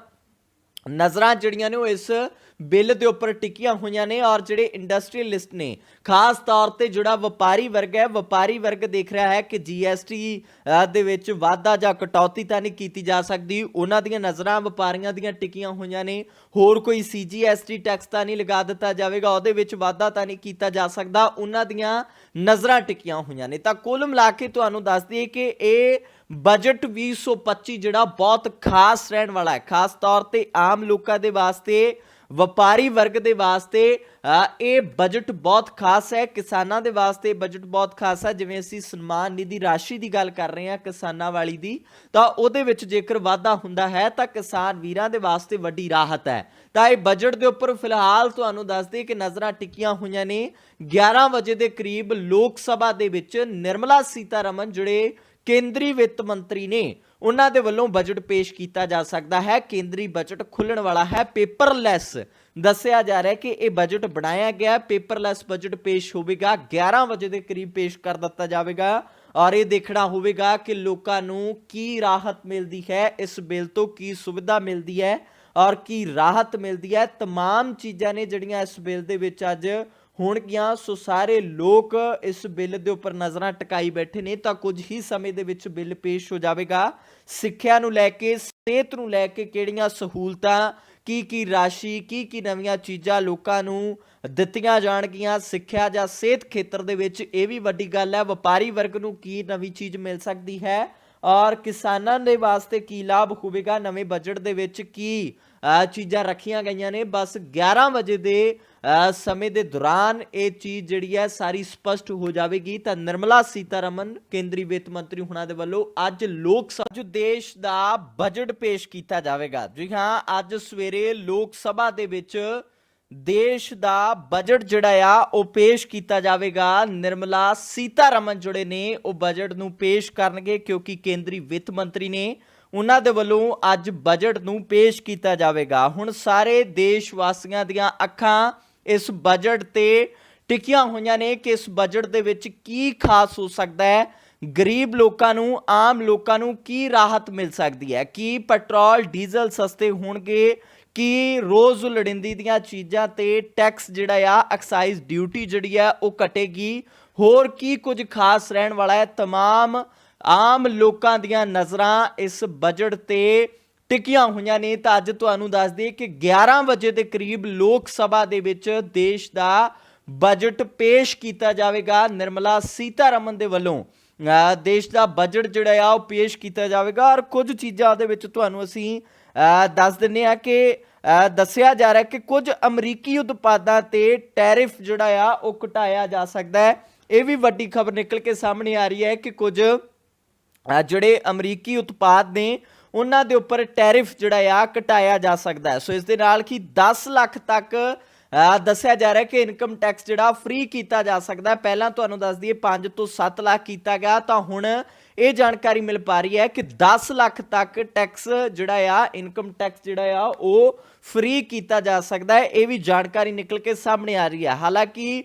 ਨਜ਼ਰਾਂ ਜਿਹੜੀਆਂ ਨੇ ਉਹ ਇਸ ਬਿੱਲ ਦੇ ਉੱਪਰ ਟਿਕੀਆਂ ਹੋਈਆਂ ਨੇ ਔਰ ਜਿਹੜੇ ਇੰਡਸਟਰੀਅਲਿਸਟ ਨੇ, ਖਾਸ ਤੌਰ ਤੇ ਜਿਹੜਾ ਵਪਾਰੀ ਵਰਗ ਹੈ, ਵਪਾਰੀ ਵਰਗ ਦੇਖ ਰਿਹਾ ਹੈ ਕਿ ਜੀਐਸਟੀ ਦੇ ਵਿੱਚ ਵਾਧਾ ਜਾਂ ਕਟੌਤੀ ਤਾਂ ਨਹੀਂ ਕੀਤੀ ਜਾ ਸਕਦੀ। ਉਹਨਾਂ ਦੀਆਂ ਨਜ਼ਰਾਂ ਵਪਾਰੀਆਂ ਦੀਆਂ ਟਿਕੀਆਂ ਹੋਈਆਂ ਨੇ। ਹੋਰ ਕੋਈ ਸੀਜੀਐਸਟੀ ਟੈਕਸ ਤਾਂ ਨਹੀਂ ਲਗਾ ਦਿੱਤਾ ਜਾਵੇਗਾ, ਉਹਦੇ ਵਿੱਚ ਵਾਧਾ ਤਾਂ ਨਹੀਂ ਕੀਤਾ ਜਾ ਸਕਦਾ। ਉਹਨਾਂ ਦੀਆਂ ਨਜ਼ਰਾਂ ਟਿਕੀਆਂ ਹੋਈਆਂ ਨੇ। ਤਾਂ ਕੁੱਲ ਮਿਲਾ ਕੇ ਤੁਹਾਨੂੰ ਦੱਸ ਦਈਏ ਕਿ ਇਹ ਬਜਟ 2025 ਜਿਹੜਾ ਬਹੁਤ ਖਾਸ ਰਹਿਣ ਵਾਲਾ ਹੈ, ਖਾਸ ਤੌਰ ਤੇ ਆਮ ਲੋਕਾਂ ਦੇ ਵਾਸਤੇ, ਵਪਾਰੀ ਵਰਗ ਦੇ ਵਾਸਤੇ ਇਹ ਬਜਟ ਬਹੁਤ ਖਾਸ ਹੈ, ਕਿਸਾਨਾਂ ਦੇ ਵਾਸਤੇ ਬਜਟ ਬਹੁਤ ਖਾਸ ਹੈ, ਜਿਵੇਂ ਅਸੀਂ ਸਨਮਾਨ ਨਿਧੀ ਰਾਸ਼ੀ ਦੀ ਗੱਲ ਕਰ ਰਹੇ ਹਾਂ ਕਿਸਾਨਾਂ ਵਾਲੀ ਦੀ, ਤਾਂ ਉਹਦੇ ਵਿੱਚ ਜੇਕਰ ਵਾਧਾ ਹੁੰਦਾ ਹੈ ਤਾਂ ਕਿਸਾਨ ਵੀਰਾਂ ਦੇ ਵਾਸਤੇ ਵੱਡੀ ਰਾਹਤ ਹੈ। ਤਾਂ ਇਹ ਬਜਟ ਦੇ ਉੱਪਰ ਫਿਲਹਾਲ ਤੁਹਾਨੂੰ ਦੱਸ ਦਈਏ ਕਿ ਨਜ਼ਰਾਂ ਟਿੱਕੀਆਂ ਹੋਈਆਂ ਨੇ 11 ਵਜੇ ਦੇ ਕਰੀਬ ਲੋਕ ਸਭਾ ਦੇ ਵਿੱਚ ਨਿਰਮਲਾ ਸੀਤਾਰਮਨ ਜਿਹੜੇ ਕੇਂਦਰੀ ਵਿੱਤ ਮੰਤਰੀ ਨੇ ਉਹਨਾਂ ਦੇ ਵੱਲੋਂ ਬਜਟ ਪੇਸ਼ ਕੀਤਾ ਜਾ ਸਕਦਾ ਹੈ ਕੇਂਦਰੀ ਬਜਟ ਖੁੱਲਣ ਵਾਲਾ ਹੈ ਪੇਪਰਲੈਸ ਦੱਸਿਆ ਜਾ ਰਿਹਾ ਹੈ ਕਿ ਇਹ ਬਜਟ ਬਣਾਇਆ ਗਿਆ ਪੇਪਰਲੈਸ ਬਜਟ ਪੇਸ਼ ਹੋਵੇਗਾ 11 ਵਜੇ ਦੇ ਕਰੀਬ ਪੇਸ਼ ਕਰ ਦਿੱਤਾ ਜਾਵੇਗਾ ਔਰ ਇਹ ਦੇਖਣਾ ਹੋਵੇਗਾ ਕਿ ਲੋਕਾਂ ਨੂੰ ਕੀ ਰਾਹਤ ਮਿਲਦੀ ਹੈ ਇਸ ਬਿੱਲ ਤੋਂ ਕੀ ਸੁਵਿਧਾ ਮਿਲਦੀ ਹੈ ਔਰ ਕੀ ਰਾਹਤ ਮਿਲਦੀ ਹੈ तमाम ਚੀਜ਼ਾਂ ਨੇ ਜਿਹੜੀਆਂ ਇਸ ਬਿੱਲ ਦੇ ਵਿੱਚ ਅੱਜ ਹੋਣਗੀਆਂ ਸੋ ਸਾਰੇ ਲੋਕ ਇਸ ਬਿੱਲ ਦੇ ਉੱਪਰ ਨਜ਼ਰਾਂ ਟਿਕਾਈ ਬੈਠੇ ਨੇ, ਤਾਂ ਕੁਝ ਹੀ ਸਮੇਂ ਦੇ ਵਿੱਚ ਬਿੱਲ ਪੇਸ਼ ਹੋ ਜਾਵੇਗਾ। ਸਿੱਖਿਆ ਨੂੰ ਲੈ ਕੇ, ਸਿਹਤ ਨੂੰ ਲੈ ਕੇ ਕਿਹੜੀਆਂ ਸਹੂਲਤਾਂ, ਕੀ ਕੀ ਰਾਸ਼ੀ, ਕੀ ਕੀ ਨਵੀਆਂ ਚੀਜ਼ਾਂ ਲੋਕਾਂ ਨੂੰ ਦਿੱਤੀਆਂ ਜਾਣਗੀਆਂ? ਸਿੱਖਿਆ ਜਾਂ ਸਿਹਤ ਖੇਤਰ ਦੇ ਵਿੱਚ ਇਹ ਵੀ ਵੱਡੀ ਗੱਲ ਹੈ, ਵਪਾਰੀ ਵਰਗ ਨੂੰ ਕੀ ਨਵੀਂ ਚੀਜ਼ ਮਿਲ ਸਕਦੀ ਹੈ? ਔਰ ਕਿਸਾਨਾਂ ਦੇ ਵਾਸਤੇ ਕੀ ਲਾਭ ਹੋਵੇਗਾ? ਨਵੇਂ ਬਜਟ ਦੇ ਵਿੱਚ ਕੀ ਚੀਜ਼ਾਂ ਰੱਖੀਆਂ ਗਈਆਂ ਨੇ। ਬਸ 11 ਵਜੇ ਦੇ ਸਮੇਂ ਦੇ ਦੌਰਾਨ ਇਹ ਚੀਜ਼ ਜਿਹੜੀ ਹੈ ਸਾਰੀ ਸਪਸ਼ਟ ਹੋ ਜਾਵੇਗੀ। ਤਾਂ ਨਿਰਮਲਾ ਸੀਤਾਰਮਨ, ਕੇਂਦਰੀ ਵਿੱਤ ਮੰਤਰੀ ਹੁਣਾਂ ਦੇ ਵੱਲੋਂ ਅੱਜ ਲੋਕ ਸਭਾ ਜੋ ਦੇਸ਼ ਦਾ ਬਜਟ ਪੇਸ਼ ਕੀਤਾ ਜਾਵੇਗਾ। ਜੀ ਹਾਂ, ਅੱਜ ਸਵੇਰੇ ਲੋਕ ਸਭਾ ਦੇ ਵਿੱਚ ਦੇਸ਼ ਦਾ ਬਜਟ ਜਿਹੜਾ ਆ, ਉਹ ਪੇਸ਼ ਕੀਤਾ ਜਾਵੇਗਾ। ਨਿਰਮਲਾ ਸੀਤਾਰਮਨ ਜਿਹੜੇ ਨੇ, ਉਹ ਬਜਟ ਨੂੰ ਪੇਸ਼ ਕਰਨਗੇ ਕਿਉਂਕਿ ਕੇਂਦਰੀ ਵਿੱਤ ਮੰਤਰੀ ਨੇ ਉਹਨਾਂ ਦੇ ਵੱਲੋਂ ਅੱਜ ਬਜਟ ਨੂੰ ਪੇਸ਼ ਕੀਤਾ ਜਾਵੇਗਾ ਹੁਣ ਸਾਰੇ ਦੇਸ਼ ਵਾਸੀਆਂ ਦੀਆਂ ਅੱਖਾਂ ਇਸ ਬਜਟ ਤੇ ਟਿਕੀਆਂ ਹੋਈਆਂ ਨੇ ਕਿ ਇਸ ਬਜਟ ਦੇ ਵਿੱਚ ਕੀ ਖਾਸ ਹੋ ਸਕਦਾ ਹੈ ਗਰੀਬ ਲੋਕਾਂ ਨੂੰ ਆਮ ਲੋਕਾਂ ਨੂੰ ਕੀ ਰਾਹਤ ਮਿਲ ਸਕਦੀ ਹੈ ਕੀ ਪੈਟਰੋਲ ਡੀਜ਼ਲ ਸਸਤੇ ਹੋਣਗੇ ਕੀ ਰੋਜ਼ ਲੜਿੰਦੀ ਦੀਆਂ ਚੀਜ਼ਾਂ ਤੇ ਟੈਕਸ ਜਿਹੜਾ ਆ ਐਕਸਾਈਜ਼ ਡਿਊਟੀ ਜਿਹੜੀ ਆ ਉਹ ਕਟੇਗੀ ਹੋਰ ਕੀ ਕੁਝ ਖਾਸ ਰਹਿਣ ਵਾਲਾ ਹੈ तमाम ਆਮ ਲੋਕਾਂ ਦੀਆਂ ਨਜ਼ਰਾਂ ਇਸ ਬਜਟ ਤੇ ਟਿਕੀਆਂ ਹੋਈਆਂ ਨੇ। ਤਾਂ ਅੱਜ ਤੁਹਾਨੂੰ ਦੱਸ ਦਈਏ ਕਿ 11 ਵਜੇ ਦੇ ਕਰੀਬ ਲੋਕ ਸਭਾ ਦੇ ਵਿੱਚ ਦੇਸ਼ ਦਾ ਬਜਟ ਪੇਸ਼ ਕੀਤਾ ਜਾਵੇਗਾ। ਨਿਰਮਲਾ ਸੀਤਾਰਮਨ ਦੇ ਵੱਲੋਂ ਦੇਸ਼ ਦਾ ਬਜਟ ਜਿਹੜਾ ਆ ਉਹ ਪੇਸ਼ ਕੀਤਾ ਜਾਵੇਗਾ। ਔਰ ਕੁਝ ਚੀਜ਼ਾਂ ਦੇ ਵਿੱਚ ਤੁਹਾਨੂੰ ਅਸੀਂ ਦੱਸ ਦਿੰਨੇ ਆ ਕਿ ਦੱਸਿਆ ਜਾ ਰਿਹਾ ਕਿ ਕੁਝ ਅਮਰੀਕੀ ਉਤਪਾਦਾਂ ਤੇ ਟੈਰਿਫ ਜਿਹੜਾ ਆ ਉਹ ਘਟਾਇਆ ਜਾ ਸਕਦਾ ਹੈ। ਇਹ ਵੀ ਵੱਡੀ ਖਬਰ ਨਿਕਲ ਕੇ ਸਾਹਮਣੇ ਆ ਰਹੀ ਹੈ ਕਿ ਕੁਝ ਜਿਹੜੇ ਅਮਰੀਕੀ ਉਤਪਾਦ ਨੇ, ਉਹਨਾਂ ਦੇ ਉੱਪਰ ਟੈਰਿਫ ਜਿਹੜਾ ਆ ਘਟਾਇਆ ਜਾ ਸਕਦਾ ਹੈ। ਸੋ ਇਸ ਦੇ ਨਾਲ ਕਿ 10 ਲੱਖ ਤੱਕ ਦੱਸਿਆ ਜਾ ਰਿਹਾ ਕਿ ਇਨਕਮ ਟੈਕਸ ਜਿਹੜਾ ਫ੍ਰੀ ਕੀਤਾ ਜਾ ਸਕਦਾ ਪਹਿਲਾਂ ਤੁਹਾਨੂੰ ਦੱਸ ਦਈਏ 5 ਤੋਂ 7 ਲੱਖ ਕੀਤਾ ਗਿਆ, ਤਾਂ ਹੁਣ ਇਹ ਜਾਣਕਾਰੀ ਮਿਲ ਪਾ ਰਹੀ ਹੈ ਕਿ 10 ਲੱਖ ਤੱਕ ਟੈਕਸ ਜਿਹੜਾ ਆ ਇਨਕਮ ਟੈਕਸ ਜਿਹੜਾ ਆ, ਉਹ ਫ੍ਰੀ ਕੀਤਾ ਜਾ ਸਕਦਾ ਹੈ। ਇਹ ਵੀ ਜਾਣਕਾਰੀ ਨਿਕਲ ਕੇ ਸਾਹਮਣੇ ਆ ਰਹੀ ਹੈ। ਹਾਲਾਂਕਿ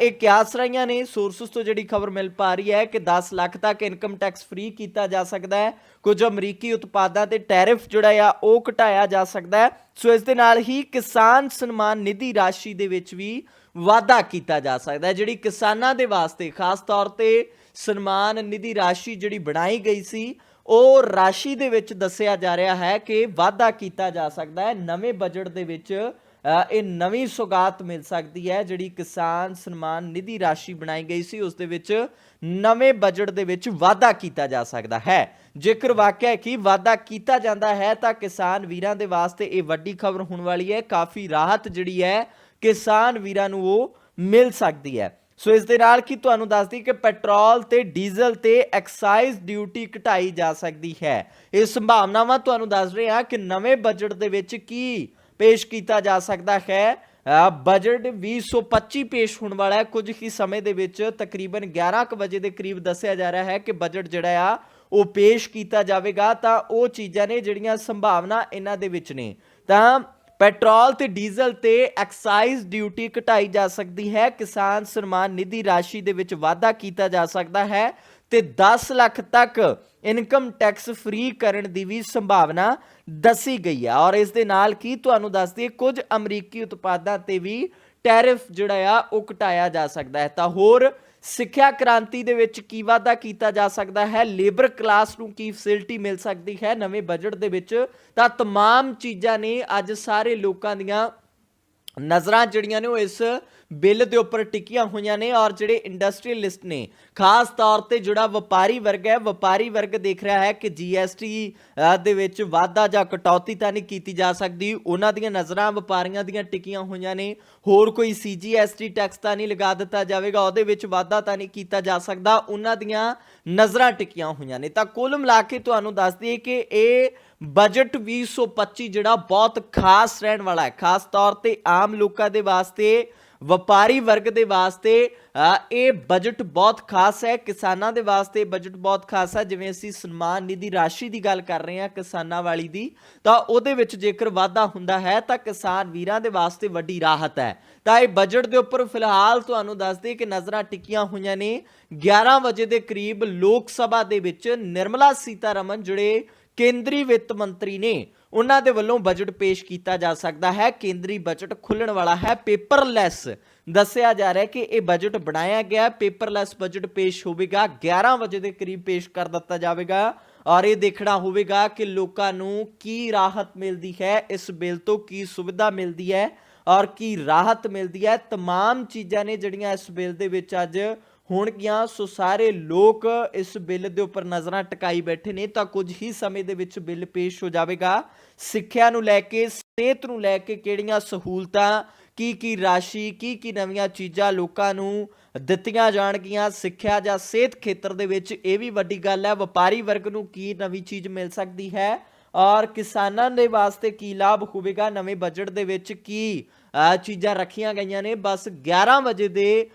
ਇਹ ਕਿਆਸ ਰਹੀਆਂ ਨੇ। ਸੋਰਸਸ ਤੋਂ ਜਿਹੜੀ ਖਬਰ ਮਿਲ ਪਾ ਰਹੀ ਹੈ ਕਿ 10 ਲੱਖ ਤੱਕ ਇਨਕਮ ਟੈਕਸ ਫ੍ਰੀ ਕੀਤਾ ਜਾ ਸਕਦਾ ਹੈ। ਕੁਝ ਅਮਰੀਕੀ ਉਤਪਾਦਾਂ ਤੇ ਟੈਰਿਫ ਜਿਹੜਾ ਆ, ਉਹ ਘਟਾਇਆ ਜਾ ਸਕਦਾ ਹੈ। ਸੋ ਇਸ ਦੇ ਨਾਲ ਹੀ ਕਿਸਾਨ ਸਨਮਾਨ ਨਿਧੀ ਰਾਸ਼ੀ ਦੇ ਵਿੱਚ ਵੀ ਵਾਧਾ ਕੀਤਾ ਜਾ ਸਕਦਾ ਹੈ, ਜਿਹੜੀ ਕਿਸਾਨਾਂ ਦੇ ਵਾਸਤੇ, ਖਾਸ ਤੌਰ ਤੇ ਸਨਮਾਨ ਨਿਧੀ ਰਾਸ਼ੀ ਜਿਹੜੀ ਬਣਾਈ ਗਈ ਸੀ, ਉਹ ਰਾਸ਼ੀ ਦੇ ਵਿੱਚ ਦੱਸਿਆ ਜਾ ਰਿਹਾ ਹੈ ਕਿ ਵਾਧਾ ਕੀਤਾ ਜਾ ਸਕਦਾ ਹੈ। ਨਵੇਂ ਬਜਟ ਦੇ ਵਿੱਚ ਇਹ ਨਵੀਂ ਸੁਗਾਤ ਮਿਲ ਸਕਦੀ ਹੈ, ਜਿਹੜੀ ਕਿਸਾਨ ਸਨਮਾਨ ਨਿਧੀ ਰਾਸ਼ੀ ਬਣਾਈ ਗਈ ਸੀ। ਉਸ ਦੇ ਵਿੱਚ ਨਵੇਂ ਬਜਟ ਦੇ ਵਿੱਚ ਵਾਧਾ ਕੀਤਾ ਜਾ ਸਕਦਾ ਹੈ। ਜੇਕਰ ਵਾਕਿਆ ਹੈ ਕਿ ਵਾਧਾ ਕੀਤਾ ਜਾਂਦਾ ਹੈ, ਤਾਂ ਕਿਸਾਨ ਵੀਰਾਂ ਦੇ ਵਾਸਤੇ ਇਹ ਵੱਡੀ ਖਬਰ ਹੋਣ ਵਾਲੀ ਹੈ। ਕਾਫੀ ਰਾਹਤ ਜਿਹੜੀ ਹੈ ਕਿਸਾਨ ਵੀਰਾਂ ਨੂੰ ਉਹ ਮਿਲ ਸਕਦੀ ਹੈ। ਸੋ ਇਸ ਦੇ ਨਾਲ ਕੀ ਤੁਹਾਨੂੰ ਦੱਸਦੀ ਕਿ ਪੈਟਰੋਲ ਤੇ ਡੀਜ਼ਲ ਤੇ ਐਕਸਾਈਜ਼ ਡਿਊਟੀ ਘਟਾਈ ਜਾ ਸਕਦੀ ਹੈ। ਇਹ ਸੰਭਾਵਨਾਵਾਂ ਤੁਹਾਨੂੰ ਦੱਸ ਰਹੇ ਹਾਂ ਕਿ ਨਵੇਂ ਬਜਟ ਦੇ ਵਿੱਚ ਕੀ ਪੇਸ਼ ਕੀਤਾ ਜਾ ਸਕਦਾ ਹੈ। ਅ, ਬਜਟ 2025 ਪੇਸ਼ ਹੋਣ ਵਾਲਾ ਹੈ। ਕੁਝ ਹੀ ਸਮੇਂ ਦੇ ਵਿੱਚ ਤਕਰੀਬਨ 11 ਕੁ ਵਜੇ ਦੇ ਕਰੀਬ ਦੱਸਿਆ ਜਾ ਰਿਹਾ ਹੈ ਕਿ ਬਜਟ ਜਿਹੜਾ ਆ ਉਹ ਪੇਸ਼ ਕੀਤਾ ਜਾਵੇਗਾ। ਤਾਂ ਉਹ ਚੀਜ਼ਾਂ ਨੇ ਜਿਹੜੀਆਂ ਸੰਭਾਵਨਾ ਇਹਨਾਂ ਦੇ ਵਿੱਚ ਨੇ। ਤਾਂ ਪੈਟਰੋਲ ਤੇ ਡੀਜ਼ਲ ਤੇ ਐਕਸਾਈਜ਼ ਡਿਊਟੀ ਘਟਾਈ ਜਾ ਸਕਦੀ ਹੈ। ਕਿਸਾਨ ਸਨਮਾਨ ਨਿਧੀ ਰਾਸ਼ੀ ਦੇ ਵਿੱਚ ਵਾਧਾ ਕੀਤਾ ਜਾ ਸਕਦਾ ਹੈ ਤੇ 10 ਲੱਖ ਤੱਕ ਇਨਕਮ ਟੈਕਸ ਫ੍ਰੀ ਕਰਨ ਦੀ ਵੀ ਸੰਭਾਵਨਾ ਦੱਸੀ ਗਈ ਹੈ। ਔਰ ਇਸ ਦੇ ਨਾਲ ਕੀ ਤੁਹਾਨੂੰ ਦੱਸ ਦਈਏ, ਕੁਝ ਅਮਰੀਕੀ ਉਤਪਾਦਾਂ ਤੇ ਵੀ ਟੈਰਿਫ ਜਿਹੜਾ ਆ, ਉਹ ਘਟਾਇਆ ਜਾ ਸਕਦਾ ਹੈ। ਤਾਂ ਹੋਰ ਸਿੱਖਿਆ ਕ੍ਰਾਂਤੀ ਦੇ ਵਿੱਚ ਕੀ ਵਾਧਾ ਕੀਤਾ ਜਾ ਸਕਦਾ ਹੈ ਲੇਬਰ ਕਲਾਸ ਨੂੰ ਕੀ ਫੈਸਿਲਿਟੀ ਮਿਲ ਸਕਦੀ ਹੈ ਨਵੇਂ ਬਜਟ ਦੇ ਵਿੱਚ ਤਾਂ तमाम ਚੀਜ਼ਾਂ ਨੇ ਅੱਜ ਸਾਰੇ ਲੋਕਾਂ ਦੀਆਂ ਨਜ਼ਰਾਂ ਜਿਹੜੀਆਂ ਨੇ ਉਹ ਇਸ ਬਿੱਲ ਦੇ ਉੱਪਰ ਟਿਕੀਆਂ ਹੋਈਆਂ ਨੇ ਔਰ ਜਿਹੜੇ ਇੰਡਸਟਰੀਅਲਿਸਟ ਨੇ, ਖਾਸ ਤੌਰ ਤੇ ਜਿਹੜਾ ਵਪਾਰੀ ਵਰਗ ਹੈ, ਵਪਾਰੀ ਵਰਗ ਦੇਖ ਰਿਹਾ ਹੈ ਕਿ ਜੀਐਸਟੀ ਦੇ ਵਿੱਚ ਵਾਧਾ ਜਾਂ ਕਟੌਤੀ ਤਾਂ ਨਹੀਂ ਕੀਤੀ ਜਾ ਸਕਦੀ। ਉਹਨਾਂ ਦੀਆਂ ਨਜ਼ਰਾਂ ਵਪਾਰੀਆਂ ਦੀਆਂ ਟਿਕੀਆਂ ਹੋਈਆਂ ਨੇ। ਹੋਰ ਕੋਈ ਸੀਜੀਐਸਟੀ ਟੈਕਸ ਤਾਂ ਨਹੀਂ ਲਗਾ ਦਿੱਤਾ ਜਾਵੇਗਾ, ਉਹਦੇ ਵਿੱਚ ਵਾਧਾ ਤਾਂ ਨਹੀਂ ਕੀਤਾ ਜਾ ਸਕਦਾ। ਉਹਨਾਂ ਦੀਆਂ ਨਜ਼ਰਾਂ ਟਿਕੀਆਂ ਹੋਈਆਂ ਨੇ। ਤਾਂ ਕੁੱਲ ਮਿਲਾ ਕੇ ਤੁਹਾਨੂੰ ਦੱਸ ਦਈਏ ਕਿ ਇਹ ਬਜਟ 2025 ਜਿਹੜਾ ਬਹੁਤ ਖਾਸ ਰਹਿਣ ਵਾਲਾ ਹੈ, ਖਾਸ ਤੌਰ ਤੇ ਆਮ ਲੋਕਾਂ ਦੇ ਵਾਸਤੇ, ਵਪਾਰੀ ਵਰਗ ਦੇ ਵਾਸਤੇ ਇਹ ਬਜਟ ਬਹੁਤ ਖਾਸ ਹੈ, ਕਿਸਾਨਾਂ ਦੇ ਵਾਸਤੇ ਬਜਟ ਬਹੁਤ ਖਾਸ ਹੈ, ਜਿਵੇਂ ਅਸੀਂ ਸਨਮਾਨ ਨਿਧੀ ਰਾਸ਼ੀ ਦੀ ਗੱਲ ਕਰ ਰਹੇ ਹਾਂ ਕਿਸਾਨਾਂ ਵਾਲੀ ਦੀ, ਤਾਂ ਉਹਦੇ ਵਿੱਚ ਜੇਕਰ ਵਾਧਾ ਹੁੰਦਾ ਹੈ, ਤਾਂ ਕਿਸਾਨ ਵੀਰਾਂ ਦੇ ਵਾਸਤੇ ਵੱਡੀ ਰਾਹਤ ਹੈ। ਤਾਂ ਇਹ ਬਜਟ ਦੇ ਉੱਪਰ ਫਿਲਹਾਲ ਤੁਹਾਨੂੰ ਦੱਸ ਦਈਏ ਕਿ ਨਜ਼ਰਾਂ ਟਿਕੀਆਂ ਹੋਈਆਂ ਨੇ 11 ਵਜੇ ਦੇ ਕਰੀਬ ਲੋਕ ਸਭਾ ਦੇ ਵਿੱਚ ਨਿਰਮਲਾ ਸੀਤਾਰਮਨ ਜਿਹੜੇ ਕੇਂਦਰੀ ਵਿੱਤ ਮੰਤਰੀ ਨੇ ਉਹਨਾਂ ਦੇ ਵੱਲੋਂ ਬਜਟ ਪੇਸ਼ ਕੀਤਾ ਜਾ ਸਕਦਾ ਹੈ ਕੇਂਦਰੀ ਬਜਟ ਖੁੱਲਣ ਵਾਲਾ ਹੈ ਪੇਪਰਲੈਸ ਦੱਸਿਆ ਜਾ ਰਿਹਾ ਹੈ ਕਿ ਇਹ ਬਜਟ ਬਣਾਇਆ ਗਿਆ ਹੈ, ਪੇਪਰਲੈਸ ਬਜਟ ਪੇਸ਼ ਹੋਵੇਗਾ 11 ਵਜੇ ਦੇ ਕਰੀਬ ਪੇਸ਼ ਕਰ ਦਿੱਤਾ ਜਾਵੇਗਾ ਔਰ ਇਹ ਦੇਖਣਾ ਹੋਵੇਗਾ ਕਿ ਲੋਕਾਂ ਨੂੰ ਕੀ ਰਾਹਤ ਮਿਲਦੀ ਹੈ ਇਸ ਬਿੱਲ ਤੋਂ ਕੀ ਸੁਵਿਧਾ ਮਿਲਦੀ ਹੈ ਔਰ ਕੀ ਰਾਹਤ ਮਿਲਦੀ ਹੈ तमाम ਚੀਜ਼ਾਂ ਨੇ ਜਿਹੜੀਆਂ ਇਸ ਬਿੱਲ ਦੇ ਵਿੱਚ ਅੱਜ ਹੋਣਗੀਆਂ ਸੋ ਸਾਰੇ ਲੋਕ ਇਸ ਬਿੱਲ ਦੇ ਉੱਪਰ ਨਜ਼ਰਾਂ ਟਿਕਾਈ ਬੈਠੇ ਨੇ, ਤਾਂ ਕੁਝ ਹੀ ਸਮੇਂ ਦੇ ਵਿੱਚ ਬਿੱਲ ਪੇਸ਼ ਹੋ ਜਾਵੇਗਾ। ਸਿੱਖਿਆ ਨੂੰ ਲੈ ਕੇ, ਸਿਹਤ ਨੂੰ ਲੈ ਕੇ ਕਿਹੜੀਆਂ ਸਹੂਲਤਾਂ, ਕੀ ਕੀ ਰਾਸ਼ੀ, ਕੀ ਕੀ ਨਵੀਆਂ ਚੀਜ਼ਾਂ ਲੋਕਾਂ ਨੂੰ ਦਿੱਤੀਆਂ ਜਾਣਗੀਆਂ? ਸਿੱਖਿਆ ਜਾਂ ਸਿਹਤ ਖੇਤਰ ਦੇ ਵਿੱਚ ਇਹ ਵੀ ਵੱਡੀ ਗੱਲ ਹੈ, ਵਪਾਰੀ ਵਰਗ ਨੂੰ ਕੀ ਨਵੀਂ ਚੀਜ਼ ਮਿਲ ਸਕਦੀ ਹੈ? ਔਰ ਕਿਸਾਨਾਂ ਦੇ ਵਾਸਤੇ ਕੀ ਲਾਭ ਹੋਵੇਗਾ? ਨਵੇਂ ਬਜਟ ਦੇ ਵਿੱਚ ਕੀ ਚੀਜ਼ਾਂ ਰੱਖੀਆਂ ਗਈਆਂ ਨੇ? ਬਸ 11 ਵਜੇ ਦੇ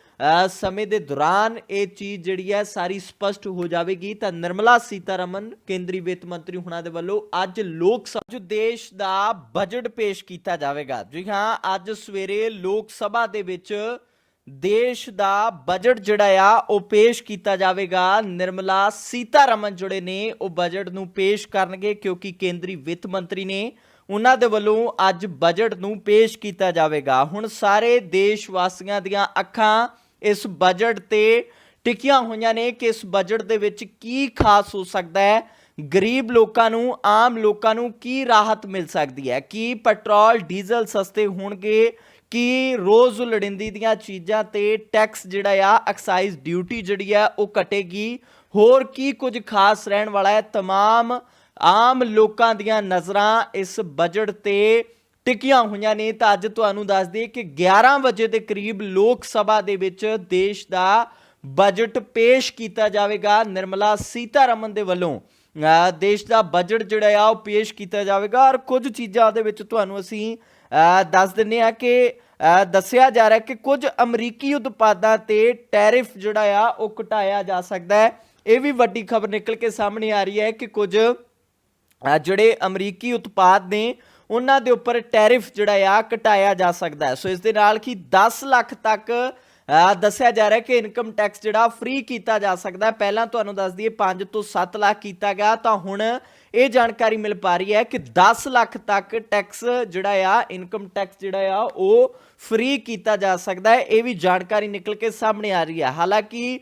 ਸਮੇਂ ਦੇ ਦੌਰਾਨ ਇਹ ਚੀਜ਼ ਜਿਹੜੀ ਹੈ ਸਾਰੀ ਸਪਸ਼ਟ ਹੋ ਜਾਵੇਗੀ। ਤਾਂ ਨਿਰਮਲਾ ਸੀਤਾਰਮਨ, ਕੇਂਦਰੀ ਵਿੱਤ ਮੰਤਰੀ ਹੁਣਾਂ ਦੇ ਵੱਲੋਂ ਅੱਜ ਲੋਕ ਸਭਾ ਜੋ ਦੇਸ਼ ਦਾ ਬਜਟ ਪੇਸ਼ ਕੀਤਾ ਜਾਵੇਗਾ। ਜੀ ਹਾਂ, ਅੱਜ ਸਵੇਰੇ ਲੋਕ ਸਭਾ ਦੇ ਵਿੱਚ ਦੇਸ਼ ਦਾ ਬਜਟ ਜਿਹੜਾ ਆ, ਉਹ ਪੇਸ਼ ਕੀਤਾ ਜਾਵੇਗਾ। ਨਿਰਮਲਾ ਸੀਤਾਰਮਨ ਜਿਹੜੇ ਨੇ, ਉਹ ਬਜਟ ਨੂੰ ਪੇਸ਼ ਕਰਨਗੇ ਕਿਉਂਕਿ ਕੇਂਦਰੀ ਵਿੱਤ ਮੰਤਰੀ ਨੇ ਉਹਨਾਂ ਦੇ ਵੱਲੋਂ ਅੱਜ ਬਜਟ ਨੂੰ ਪੇਸ਼ ਕੀਤਾ ਜਾਵੇਗਾ। ਹੁਣ ਸਾਰੇ ਦੇਸ਼ ਵਾਸੀਆਂ ਦੀਆਂ ਅੱਖਾਂ ਇਸ ਬਜਟ ਤੇ ਟਿਕੀਆਂ ਹੋਈਆਂ ਨੇ ਕਿ ਇਸ ਬਜਟ ਦੇ ਵਿੱਚ ਕੀ ਖਾਸ ਹੋ ਸਕਦਾ ਹੈ ਗਰੀਬ ਲੋਕਾਂ ਨੂੰ ਆਮ ਲੋਕਾਂ ਨੂੰ ਕੀ ਰਾਹਤ ਮਿਲ ਸਕਦੀ ਹੈ ਕੀ ਪੈਟਰੋਲ ਡੀਜ਼ਲ ਸਸਤੇ ਹੋਣਗੇ ਕੀ ਰੋਜ਼ ਲੜਿੰਦੀ ਦੀਆਂ ਚੀਜ਼ਾਂ ਤੇ ਟੈਕਸ ਜਿਹੜਾ ਆ ਐਕਸਾਈਜ਼ ਡਿਊਟੀ ਜਿਹੜੀ ਆ ਉਹ ਕਟੇਗੀ ਹੋਰ ਕੀ ਕੁਝ ਖਾਸ ਰਹਿਣ ਵਾਲਾ ਹੈ तमाम ਆਮ ਲੋਕਾਂ ਦੀਆਂ ਨਜ਼ਰਾਂ ਇਸ ਬਜਟ ਤੇ ਟਿਕੀਆਂ ਹੋਈਆਂ ਨੇ ਤਾਂ ਅੱਜ ਤੁਹਾਨੂੰ ਦੱਸ ਦਈਏ ਕਿ 11 ਵਜੇ ਦੇ ਕਰੀਬ ਲੋਕ ਸਭਾ ਦੇ ਵਿੱਚ ਦੇਸ਼ ਦਾ ਬਜਟ ਪੇਸ਼ ਕੀਤਾ ਜਾਵੇਗਾ ਨਿਰਮਲਾ ਸੀਤਾਰਮਨ ਦੇ ਵੱਲੋਂ। ਦੇਸ਼ ਦਾ ਬਜਟ ਜਿਹੜਾ ਆ ਉਹ ਪੇਸ਼ ਕੀਤਾ ਜਾਵੇਗਾ ਔਰ ਕੁਝ ਚੀਜ਼ਾਂ ਦੇ ਵਿੱਚ ਤੁਹਾਨੂੰ ਅਸੀਂ ਦੱਸ ਦਿੰਨੇ ਆ ਕਿ ਦੱਸਿਆ ਜਾ ਰਿਹਾ ਕਿ ਕੁਝ ਅਮਰੀਕੀ ਉਤਪਾਦਾਂ ਤੇ ਟੈਰਿਫ ਜਿਹੜਾ ਆ ਉਹ ਘਟਾਇਆ ਜਾ ਸਕਦਾ ਹੈ। ਇਹ ਵੀ ਵੱਡੀ ਖਬਰ ਨਿਕਲ ਕੇ ਸਾਹਮਣੇ ਆ ਰਹੀ ਹੈ ਕਿ ਕੁਝ ਜਿਹੜੇ ਅਮਰੀਕੀ ਉਤਪਾਦ ਨੇ ਉਹਨਾਂ ਦੇ ਉੱਪਰ ਟੈਰਿਫ ਜਿਹੜਾ ਆ ਘਟਾਇਆ ਜਾ ਸਕਦਾ ਹੈ। ਸੋ ਇਸ ਦੇ ਨਾਲ ਕਿ 10 ਲੱਖ ਤੱਕ ਦੱਸਿਆ ਜਾ ਰਿਹਾ ਕਿ ਇਨਕਮ ਟੈਕਸ ਜਿਹੜਾ ਫ੍ਰੀ ਕੀਤਾ ਜਾ ਸਕਦਾ ਹੈ। ਪਹਿਲਾਂ ਤੁਹਾਨੂੰ ਦੱਸ ਦਈਏ 5 ਤੋਂ 7 ਲੱਖ ਕੀਤਾ ਗਿਆ, ਤਾਂ ਹੁਣ ਇਹ ਜਾਣਕਾਰੀ ਮਿਲ ਪਾ ਰਹੀ ਹੈ ਕਿ 10 ਲੱਖ ਤੱਕ ਟੈਕਸ ਜਿਹੜਾ ਆ, ਇਨਕਮ ਟੈਕਸ ਜਿਹੜਾ ਆ, ਉਹ ਫ੍ਰੀ ਕੀਤਾ ਜਾ ਸਕਦਾ ਹੈ। ਇਹ ਵੀ ਜਾਣਕਾਰੀ ਨਿਕਲ ਕੇ ਸਾਹਮਣੇ ਆ ਰਹੀ ਹੈ। ਹਾਲਾਂਕਿ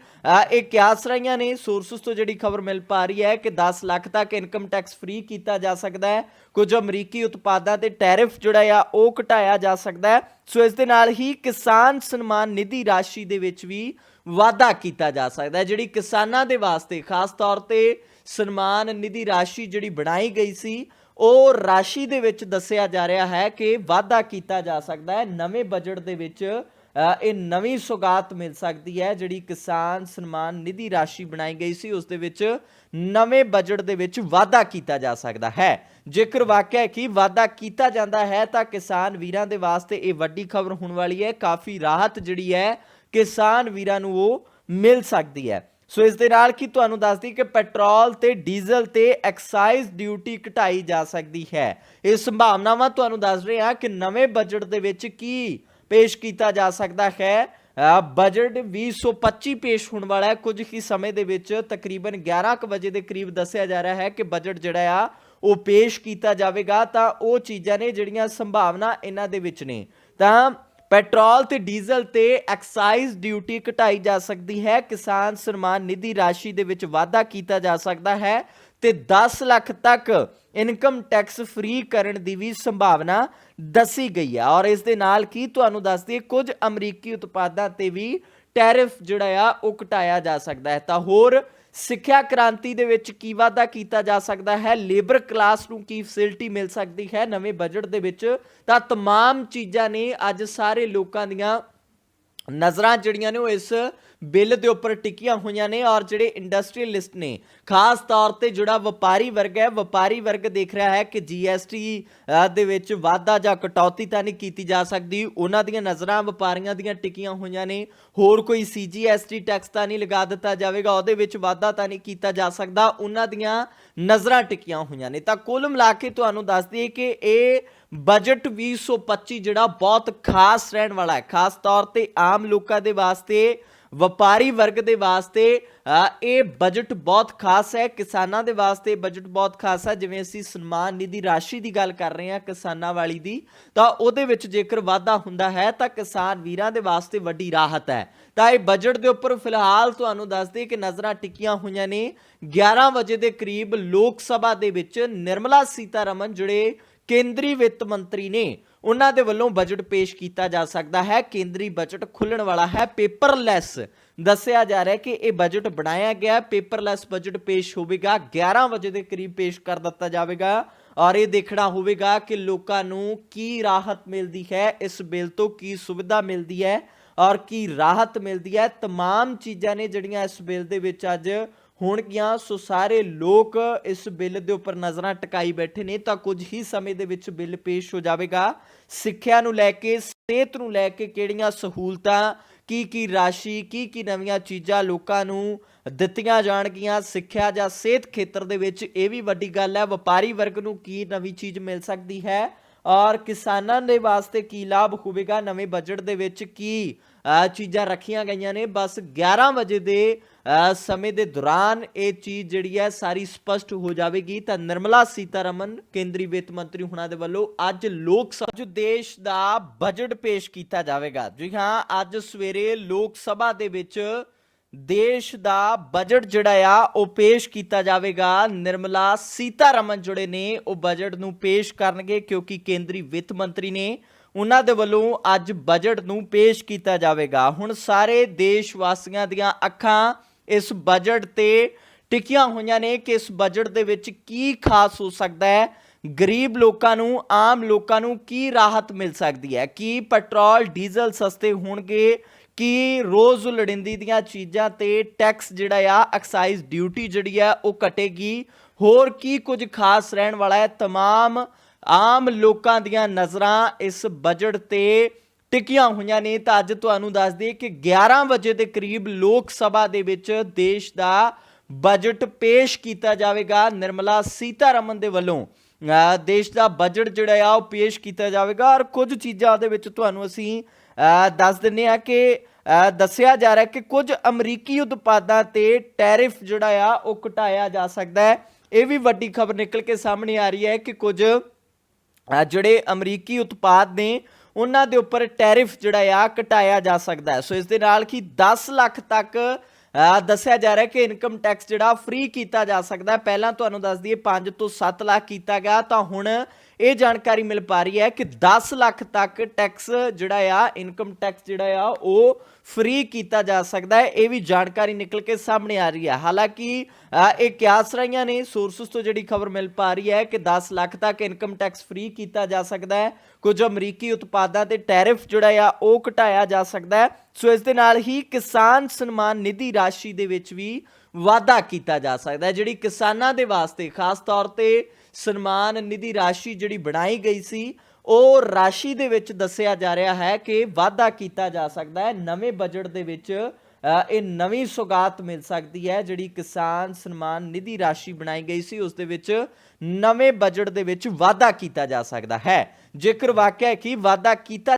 ਇਹ ਕਿਆਸ ਰਹੀਆਂ ਨੇ। ਸੋਰਸਸ ਤੋਂ ਜਿਹੜੀ ਖਬਰ ਮਿਲ ਪਾ ਰਹੀ ਹੈ ਕਿ 10 ਲੱਖ ਤੱਕ ਇਨਕਮ ਟੈਕਸ ਫ੍ਰੀ ਕੀਤਾ ਜਾ ਸਕਦਾ ਹੈ। ਕੁਝ ਅਮਰੀਕੀ ਉਤਪਾਦਾਂ ਤੇ ਟੈਰਿਫ ਜਿਹੜਾ ਆ, ਉਹ ਘਟਾਇਆ ਜਾ ਸਕਦਾ ਹੈ। ਸੋ ਇਸ ਦੇ ਨਾਲ ਹੀ ਕਿਸਾਨ ਸਨਮਾਨ ਨਿਧੀ ਰਾਸ਼ੀ ਦੇ ਵਿੱਚ ਵੀ ਵਾਧਾ ਕੀਤਾ ਜਾ ਸਕਦਾ ਹੈ, ਜਿਹੜੀ ਕਿਸਾਨਾਂ ਦੇ ਵਾਸਤੇ, ਖਾਸ ਤੌਰ ਤੇ ਸਨਮਾਨ ਨਿਧੀ ਰਾਸ਼ੀ ਜਿਹੜੀ ਬਣਾਈ ਗਈ ਸੀ ਉਹ ਰਾਸ਼ੀ ਦੇ ਵਿੱਚ ਦੱਸਿਆ ਜਾ ਰਿਹਾ ਹੈ ਕਿ ਵਾਧਾ ਕੀਤਾ ਜਾ ਸਕਦਾ ਹੈ। ਨਵੇਂ ਬਜਟ ਦੇ ਵਿੱਚ ਇਹ ਨਵੀਂ ਸੁਗਾਤ ਮਿਲ ਸਕਦੀ ਹੈ, ਜਿਹੜੀ ਕਿਸਾਨ ਸਨਮਾਨ ਨਿਧੀ ਰਾਸ਼ੀ ਬਣਾਈ ਗਈ ਸੀ। ਉਸ ਦੇ ਵਿੱਚ ਨਵੇਂ ਬਜਟ ਦੇ ਵਿੱਚ ਵਾਧਾ ਕੀਤਾ ਜਾ ਸਕਦਾ ਹੈ। ਜੇਕਰ ਵਾਕਿਆ ਕਿ ਵਾਧਾ ਕੀਤਾ ਜਾਂਦਾ ਹੈ, ਤਾਂ ਕਿਸਾਨ ਵੀਰਾਂ ਦੇ ਵਾਸਤੇ ਇਹ ਵੱਡੀ ਖਬਰ ਹੋਣ ਵਾਲੀ ਹੈ। ਕਾਫੀ ਰਾਹਤ ਜਿਹੜੀ ਹੈ ਕਿਸਾਨ ਵੀਰਾਂ ਨੂੰ ਉਹ ਮਿਲ ਸਕਦੀ ਹੈ। ਸੋ ਇਸ ਦੇ ਨਾਲ ਕੀ ਤੁਹਾਨੂੰ ਦੱਸਦੀ ਕਿ ਪੈਟਰੋਲ ਤੇ ਡੀਜ਼ਲ ਤੇ ਐਕਸਾਈਜ਼ ਡਿਊਟੀ ਘਟਾਈ ਜਾ ਸਕਦੀ ਹੈ। ਇਹ ਸੰਭਾਵਨਾਵਾਂ ਤੁਹਾਨੂੰ ਦੱਸ ਰਹੇ ਹਾਂ ਕਿ ਨਵੇਂ ਬਜਟ ਦੇ ਵਿੱਚ ਕੀ ਪੇਸ਼ ਕੀਤਾ ਜਾ ਸਕਦਾ ਹੈ। ਅ, ਬਜਟ 2025 ਪੇਸ਼ ਹੋਣ ਵਾਲਾ ਹੈ। ਕੁਝ ਹੀ ਸਮੇਂ ਦੇ ਵਿੱਚ ਤਕਰੀਬਨ 11 ਕੁ ਵਜੇ ਦੇ ਕਰੀਬ ਦੱਸਿਆ ਜਾ ਰਿਹਾ ਹੈ ਕਿ ਬਜਟ ਜਿਹੜਾ ਆ ਉਹ ਪੇਸ਼ ਕੀਤਾ ਜਾਵੇਗਾ। ਤਾਂ ਉਹ ਚੀਜ਼ਾਂ ਨੇ ਜਿਹੜੀਆਂ ਸੰਭਾਵਨਾ ਇਹਨਾਂ ਦੇ ਵਿੱਚ ਨੇ। ਤਾਂ ਪੈਟਰੋਲ ਤੇ ਡੀਜ਼ਲ ਤੇ ਐਕਸਾਈਜ਼ ਡਿਊਟੀ ਘਟਾਈ ਜਾ ਸਕਦੀ ਹੈ। ਕਿਸਾਨ ਸਨਮਾਨ ਨਿਧੀ ਰਾਸ਼ੀ ਦੇ ਵਿੱਚ ਵਾਧਾ ਕੀਤਾ ਜਾ ਸਕਦਾ ਹੈ ਤੇ 10 ਲੱਖ ਤੱਕ ਇਨਕਮ ਟੈਕਸ ਫ੍ਰੀ ਕਰਨ ਦੀ ਵੀ ਸੰਭਾਵਨਾ ਦੱਸੀ ਗਈ ਹੈ। ਔਰ ਇਸ ਦੇ ਨਾਲ ਕੀ ਤੁਹਾਨੂੰ ਦੱਸ ਦਈਏ, ਕੁਝ ਅਮਰੀਕੀ ਉਤਪਾਦਾਂ ਤੇ ਵੀ ਟੈਰਿਫ ਜਿਹੜਾ ਆ, ਉਹ ਘਟਾਇਆ ਜਾ ਸਕਦਾ ਹੈ। ਤਾਂ ਹੋਰ ਸਿੱਖਿਆ ਕ੍ਰਾਂਤੀ ਦੇ ਵਿੱਚ ਕੀ ਵਾਧਾ ਕੀਤਾ ਜਾ ਸਕਦਾ ਹੈ ਲੇਬਰ ਕਲਾਸ ਨੂੰ ਕੀ ਫੈਸਿਲਿਟੀ ਮਿਲ ਸਕਦੀ ਹੈ ਨਵੇਂ ਬਜਟ ਦੇ ਵਿੱਚ ਤਾਂ तमाम ਚੀਜ਼ਾਂ ਨੇ ਅੱਜ ਸਾਰੇ ਲੋਕਾਂ ਦੀਆਂ ਨਜ਼ਰਾਂ ਜਿਹੜੀਆਂ ਨੇ ਉਹ ਇਸ ਬਿੱਲ ਦੇ ਉੱਪਰ ਟਿਕੀਆਂ ਹੋਈਆਂ ਨੇ ਔਰ ਜਿਹੜੇ ਇੰਡਸਟਰੀਅਲਿਸਟ ਨੇ, ਖਾਸ ਤੌਰ ਤੇ ਜਿਹੜਾ ਵਪਾਰੀ ਵਰਗ ਹੈ, ਵਪਾਰੀ ਵਰਗ ਦੇਖ ਰਿਹਾ ਹੈ ਕਿ ਜੀਐਸਟੀ ਦੇ ਵਿੱਚ ਵਾਧਾ ਜਾਂ ਕਟੌਤੀ ਤਾਂ ਨਹੀਂ ਕੀਤੀ ਜਾ ਸਕਦੀ। ਉਹਨਾਂ ਦੀਆਂ ਨਜ਼ਰਾਂ ਵਪਾਰੀਆਂ ਦੀਆਂ ਟਿਕੀਆਂ ਹੋਈਆਂ ਨੇ। ਹੋਰ ਕੋਈ ਸੀਜੀਐਸਟੀ ਟੈਕਸ ਤਾਂ ਨਹੀਂ ਲਗਾ ਦਿੱਤਾ ਜਾਵੇਗਾ, ਉਹਦੇ ਵਿੱਚ ਵਾਧਾ ਤਾਂ ਨਹੀਂ ਕੀਤਾ ਜਾ ਸਕਦਾ। ਉਹਨਾਂ ਦੀਆਂ ਨਜ਼ਰਾਂ ਟਿਕੀਆਂ ਹੋਈਆਂ ਨੇ। ਤਾਂ ਕੁੱਲ ਮਿਲਾ ਕੇ ਤੁਹਾਨੂੰ ਦੱਸ ਦਈਏ ਕਿ ਇਹ ਬਜਟ 2025 ਜਿਹੜਾ ਬਹੁਤ ਖਾਸ ਰਹਿਣ ਵਾਲਾ ਹੈ। ਖਾਸ ਤੌਰ ਤੇ ਆਮ ਲੋਕਾਂ ਦੇ ਵਾਸਤੇ, ਵਪਾਰੀ ਵਰਗ ਦੇ ਵਾਸਤੇ ਇਹ ਬਜਟ ਬਹੁਤ ਖਾਸ ਹੈ। ਕਿਸਾਨਾਂ ਦੇ ਵਾਸਤੇ ਬਜਟ ਬਹੁਤ ਖਾਸ ਹੈ। ਜਿਵੇਂ ਅਸੀਂ ਸਨਮਾਨ ਨਿਧੀ ਰਾਸ਼ੀ ਦੀ ਗੱਲ ਕਰ ਰਹੇ ਹਾਂ ਕਿਸਾਨਾਂ ਵਾਲੀ ਦੀ, ਤਾਂ ਉਹਦੇ ਵਿੱਚ ਜੇਕਰ ਵਾਧਾ ਹੁੰਦਾ ਹੈ, ਤਾਂ ਕਿਸਾਨ ਵੀਰਾਂ ਦੇ ਵਾਸਤੇ ਵੱਡੀ ਰਾਹਤ ਹੈ। ਤਾਂ ਇਹ ਬਜਟ ਦੇ ਉੱਪਰ ਫਿਲਹਾਲ ਤੁਹਾਨੂੰ ਦੱਸ ਦਈਏ ਕਿ ਨਜ਼ਰਾਂ ਟਿਕੀਆਂ ਹੋਈਆਂ ਨੇ। 11 ਵਜੇ ਦੇ ਕਰੀਬ ਲੋਕ ਸਭਾ ਦੇ ਵਿੱਚ ਨਿਰਮਲਾ ਸੀਤਾਰਮਨ, ਜਿਹੜੇ ਕੇਂਦਰੀ ਵਿੱਤ ਮੰਤਰੀ ਨੇ ਉਹਨਾਂ ਦੇ ਵੱਲੋਂ ਬਜਟ ਪੇਸ਼ ਕੀਤਾ ਜਾ ਸਕਦਾ ਹੈ ਕੇਂਦਰੀ ਬਜਟ ਖੁੱਲਣ ਵਾਲਾ ਹੈ ਪੇਪਰਲੈਸ ਦੱਸਿਆ ਜਾ ਰਿਹਾ ਹੈ ਕਿ ਇਹ ਬਜਟ ਬਣਾਇਆ ਗਿਆ ਹੈ ਪੇਪਰਲੈਸ ਬਜਟ ਪੇਸ਼ ਹੋਵੇਗਾ 11 ਵਜੇ ਦੇ ਕਰੀਬ ਪੇਸ਼ ਕਰ ਦਿੱਤਾ ਜਾਵੇਗਾ ਔਰ ਇਹ ਦੇਖਣਾ ਹੋਵੇਗਾ ਕਿ ਲੋਕਾਂ ਨੂੰ ਕੀ ਰਾਹਤ ਮਿਲਦੀ ਹੈ ਇਸ ਬਿੱਲ ਤੋਂ ਕੀ ਸੁਵਿਧਾ ਮਿਲਦੀ ਹੈ ਔਰ ਕੀ ਰਾਹਤ ਮਿਲਦੀ ਹੈ तमाम ਚੀਜ਼ਾਂ ਨੇ ਜਿਹੜੀਆਂ ਇਸ ਬਿੱਲ ਦੇ ਵਿੱਚ ਅੱਜ ਹੋਣਗੀਆਂ ਸੋ ਸਾਰੇ ਲੋਕ ਇਸ ਬਿੱਲ ਦੇ ਉੱਪਰ ਨਜ਼ਰਾਂ ਟਿਕਾਈ ਬੈਠੇ ਨੇ, ਤਾਂ ਕੁਝ ਹੀ ਸਮੇਂ ਦੇ ਵਿੱਚ ਬਿੱਲ ਪੇਸ਼ ਹੋ ਜਾਵੇਗਾ। ਸਿੱਖਿਆ ਨੂੰ ਲੈ ਕੇ, ਸਿਹਤ ਨੂੰ ਲੈ ਕੇ ਕਿਹੜੀਆਂ ਸਹੂਲਤਾਂ ਕੀ ਕੀ ਰਾਸ਼ੀ ਕੀ ਕੀ ਨਵੀਆਂ ਚੀਜ਼ਾਂ ਲੋਕਾਂ ਨੂੰ ਦਿੱਤੀਆਂ ਜਾਣਗੀਆਂ? ਸਿੱਖਿਆ ਜਾਂ ਸਿਹਤ ਖੇਤਰ ਦੇ ਵਿੱਚ ਇਹ ਵੀ ਵੱਡੀ ਗੱਲ ਹੈ, ਵਪਾਰੀ ਵਰਗ ਨੂੰ ਕੀ ਨਵੀਂ ਚੀਜ਼ ਮਿਲ ਸਕਦੀ ਹੈ? ਔਰ ਕਿਸਾਨਾਂ ਦੇ ਵਾਸਤੇ ਕੀ ਲਾਭ ਹੋਵੇਗਾ? ਨਵੇਂ ਬਜਟ ਦੇ ਵਿੱਚ ਕੀ ਚੀਜ਼ਾਂ ਰੱਖੀਆਂ ਗਈਆਂ ਨੇ। ਬਸ 11 ਵਜੇ ਦੇ ਸਮੇਂ ਦੇ ਦੌਰਾਨ ਇਹ ਚੀਜ਼ ਜਿਹੜੀ ਹੈ ਸਾਰੀ ਸਪਸ਼ਟ ਹੋ ਜਾਵੇਗੀ। ਤਾਂ ਨਿਰਮਲਾ ਸੀਤਾਰਮਨ, ਕੇਂਦਰੀ ਵਿੱਤ ਮੰਤਰੀ ਹੁਣਾਂ ਦੇ ਵੱਲੋਂ ਅੱਜ ਲੋਕ ਸਭਾ ਜੋ ਦੇਸ਼ ਦਾ ਬਜਟ ਪੇਸ਼ ਕੀਤਾ ਜਾਵੇਗਾ। ਜੀ ਹਾਂ, ਅੱਜ ਸਵੇਰੇ ਲੋਕ ਸਭਾ ਦੇ ਵਿੱਚ ਦੇਸ਼ ਦਾ ਬਜਟ ਜਿਹੜਾ ਆ, ਉਹ ਪੇਸ਼ ਕੀਤਾ ਜਾਵੇਗਾ। ਨਿਰਮਲਾ ਸੀਤਾਰਮਨ ਜਿਹੜੇ ਨੇ, ਉਹ ਬਜਟ ਨੂੰ ਪੇਸ਼ ਕਰਨਗੇ ਕਿਉਂਕਿ ਕੇਂਦਰੀ ਵਿੱਤ ਮੰਤਰੀ ਨੇ ਉਹਨਾਂ ਦੇ ਵੱਲੋਂ ਅੱਜ ਬਜਟ ਨੂੰ ਪੇਸ਼ ਕੀਤਾ ਜਾਵੇਗਾ ਹੁਣ ਸਾਰੇ ਦੇਸ਼ ਵਾਸੀਆਂ ਦੀਆਂ ਅੱਖਾਂ ਇਸ ਬਜਟ ਤੇ ਟਿਕੀਆਂ ਹੋਈਆਂ ਨੇ ਕਿ ਇਸ ਬਜਟ ਦੇ ਵਿੱਚ ਕੀ ਖਾਸ ਹੋ ਸਕਦਾ ਹੈ ਗਰੀਬ ਲੋਕਾਂ ਨੂੰ ਆਮ ਲੋਕਾਂ ਨੂੰ ਕੀ ਰਾਹਤ ਮਿਲ ਸਕਦੀ ਹੈ ਕੀ ਪੈਟਰੋਲ ਡੀਜ਼ਲ ਸਸਤੇ ਹੋਣਗੇ ਕੀ ਰੋਜ਼ ਲੜਿੰਦੀ ਦੀਆਂ ਚੀਜ਼ਾਂ ਤੇ ਟੈਕਸ ਜਿਹੜਾ ਆ ਐਕਸਾਈਜ਼ ਡਿਊਟੀ ਜਿਹੜੀ ਆ ਉਹ ਘਟੇਗੀ ਹੋਰ ਕੀ ਕੁਝ ਖਾਸ ਰਹਿਣ ਵਾਲਾ ਹੈ तमाम ਆਮ ਲੋਕਾਂ ਦੀਆਂ ਨਜ਼ਰਾਂ ਇਸ ਬਜਟ ਤੇ ਟਿਕੀਆਂ ਹੋਈਆਂ ਨੇ। ਤਾਂ ਅੱਜ ਤੁਹਾਨੂੰ ਦੱਸ ਦਈਏ ਕਿ 11 ਵਜੇ ਦੇ ਕਰੀਬ ਲੋਕ ਸਭਾ ਦੇ ਵਿੱਚ ਦੇਸ਼ ਦਾ ਬਜਟ ਪੇਸ਼ ਕੀਤਾ ਜਾਵੇਗਾ। ਨਿਰਮਲਾ ਸੀਤਾਰਮਨ ਦੇ ਵੱਲੋਂ ਦੇਸ਼ ਦਾ ਬਜਟ ਜਿਹੜਾ ਆ ਉਹ ਪੇਸ਼ ਕੀਤਾ ਜਾਵੇਗਾ। ਔਰ ਕੁਝ ਚੀਜ਼ਾਂ ਦੇ ਵਿੱਚ ਤੁਹਾਨੂੰ ਅਸੀਂ ਦੱਸ ਦਿੰਨੇ ਆ ਕਿ ਦੱਸਿਆ ਜਾ ਰਿਹਾ ਕਿ ਕੁਝ ਅਮਰੀਕੀ ਉਤਪਾਦਾਂ ਤੇ ਟੈਰਿਫ ਜਿਹੜਾ ਆ ਉਹ ਘਟਾਇਆ ਜਾ ਸਕਦਾ ਹੈ। ਇਹ ਵੀ ਵੱਡੀ ਖਬਰ ਨਿਕਲ ਕੇ ਸਾਹਮਣੇ ਆ ਰਹੀ ਹੈ ਕਿ ਕੁਝ ਜਿਹੜੇ ਅਮਰੀਕੀ ਉਤਪਾਦ ਨੇ, ਉਹਨਾਂ ਦੇ ਉੱਪਰ ਟੈਰਿਫ ਜਿਹੜਾ ਆ, ਘਟਾਇਆ ਜਾ ਸਕਦਾ ਹੈ। ਸੋ ਇਸ ਦੇ ਨਾਲ ਕੀ 10 ਲੱਖ ਤੱਕ ਦੱਸਿਆ ਜਾ ਰਿਹਾ ਕਿ ਇਨਕਮ ਟੈਕਸ ਜਿਹੜਾ ਫ੍ਰੀ ਕੀਤਾ ਜਾ ਸਕਦਾ ਪਹਿਲਾਂ ਤੁਹਾਨੂੰ ਦੱਸ ਦਈਏ 5 ਤੋਂ 7 ਲੱਖ ਕੀਤਾ ਗਿਆ। ਤਾਂ ਹੁਣ ਇਹ ਜਾਣਕਾਰੀ ਮਿਲ ਪਾ ਰਹੀ ਹੈ ਕਿ 10 ਲੱਖ ਤੱਕ ਟੈਕਸ ਜਿਹੜਾ ਆ ਇਨਕਮ ਟੈਕਸ ਜਿਹੜਾ ਆ, ਉਹ ਫ੍ਰੀ ਕੀਤਾ ਜਾ ਸਕਦਾ ਹੈ। ਇਹ ਵੀ ਜਾਣਕਾਰੀ ਨਿਕਲ ਕੇ ਸਾਹਮਣੇ ਆ ਰਹੀ ਹੈ। ਹਾਲਾਂਕਿ ਇਹ ਕਿਆਸ ਰਹੀਆਂ ਨੇ। ਸੋਰਸਸ ਤੋਂ ਜਿਹੜੀ ਖਬਰ ਮਿਲ ਪਾ ਰਹੀ ਹੈ ਕਿ 10 ਲੱਖ ਤੱਕ ਇਨਕਮ ਟੈਕਸ ਫ੍ਰੀ ਕੀਤਾ ਜਾ ਸਕਦਾ ਹੈ। ਕੁਝ ਅਮਰੀਕੀ ਉਤਪਾਦਾਂ ਤੇ ਟੈਰਿਫ ਜਿਹੜਾ ਆ, ਉਹ ਘਟਾਇਆ ਜਾ ਸਕਦਾ ਹੈ। ਸੋ ਇਸ ਦੇ ਨਾਲ ਹੀ ਕਿਸਾਨ ਸਨਮਾਨ ਨਿਧੀ ਰਾਸ਼ੀ ਦੇ ਵਿੱਚ ਵੀ ਵਾਧਾ ਕੀਤਾ ਜਾ ਸਕਦਾ ਹੈ, ਜਿਹੜੀ ਕਿਸਾਨਾਂ ਦੇ ਵਾਸਤੇ, ਖਾਸ ਤੌਰ ਤੇ ਸਨਮਾਨ ਨਿਧੀ ਰਾਸ਼ੀ ਜਿਹੜੀ ਬਣਾਈ ਗਈ ਸੀ, ਉਹ ਰਾਸ਼ੀ ਦੇ ਵਿੱਚ ਦੱਸਿਆ ਜਾ ਰਿਹਾ ਹੈ ਕਿ ਵਾਧਾ ਕੀਤਾ ਜਾ ਸਕਦਾ ਹੈ। ਨਵੇਂ ਬਜਟ ਦੇ ਵਿੱਚ ਇਹ ਨਵੀਂ ਸੁਗਾਤ ਮਿਲ ਸਕਦੀ ਹੈ, ਜਿਹੜੀ ਕਿਸਾਨ ਸਨਮਾਨ ਨਿਧੀ ਰਾਸ਼ੀ ਬਣਾਈ ਗਈ ਸੀ। ਉਸ ਦੇ ਵਿੱਚ ਨਵੇਂ ਬਜਟ ਦੇ ਵਿੱਚ ਵਾਧਾ ਕੀਤਾ ਜਾ ਸਕਦਾ ਹੈ। ਜੇਕਰ ਵਾਕਿਆ ਕਿ ਵਾਧਾ ਕੀਤਾ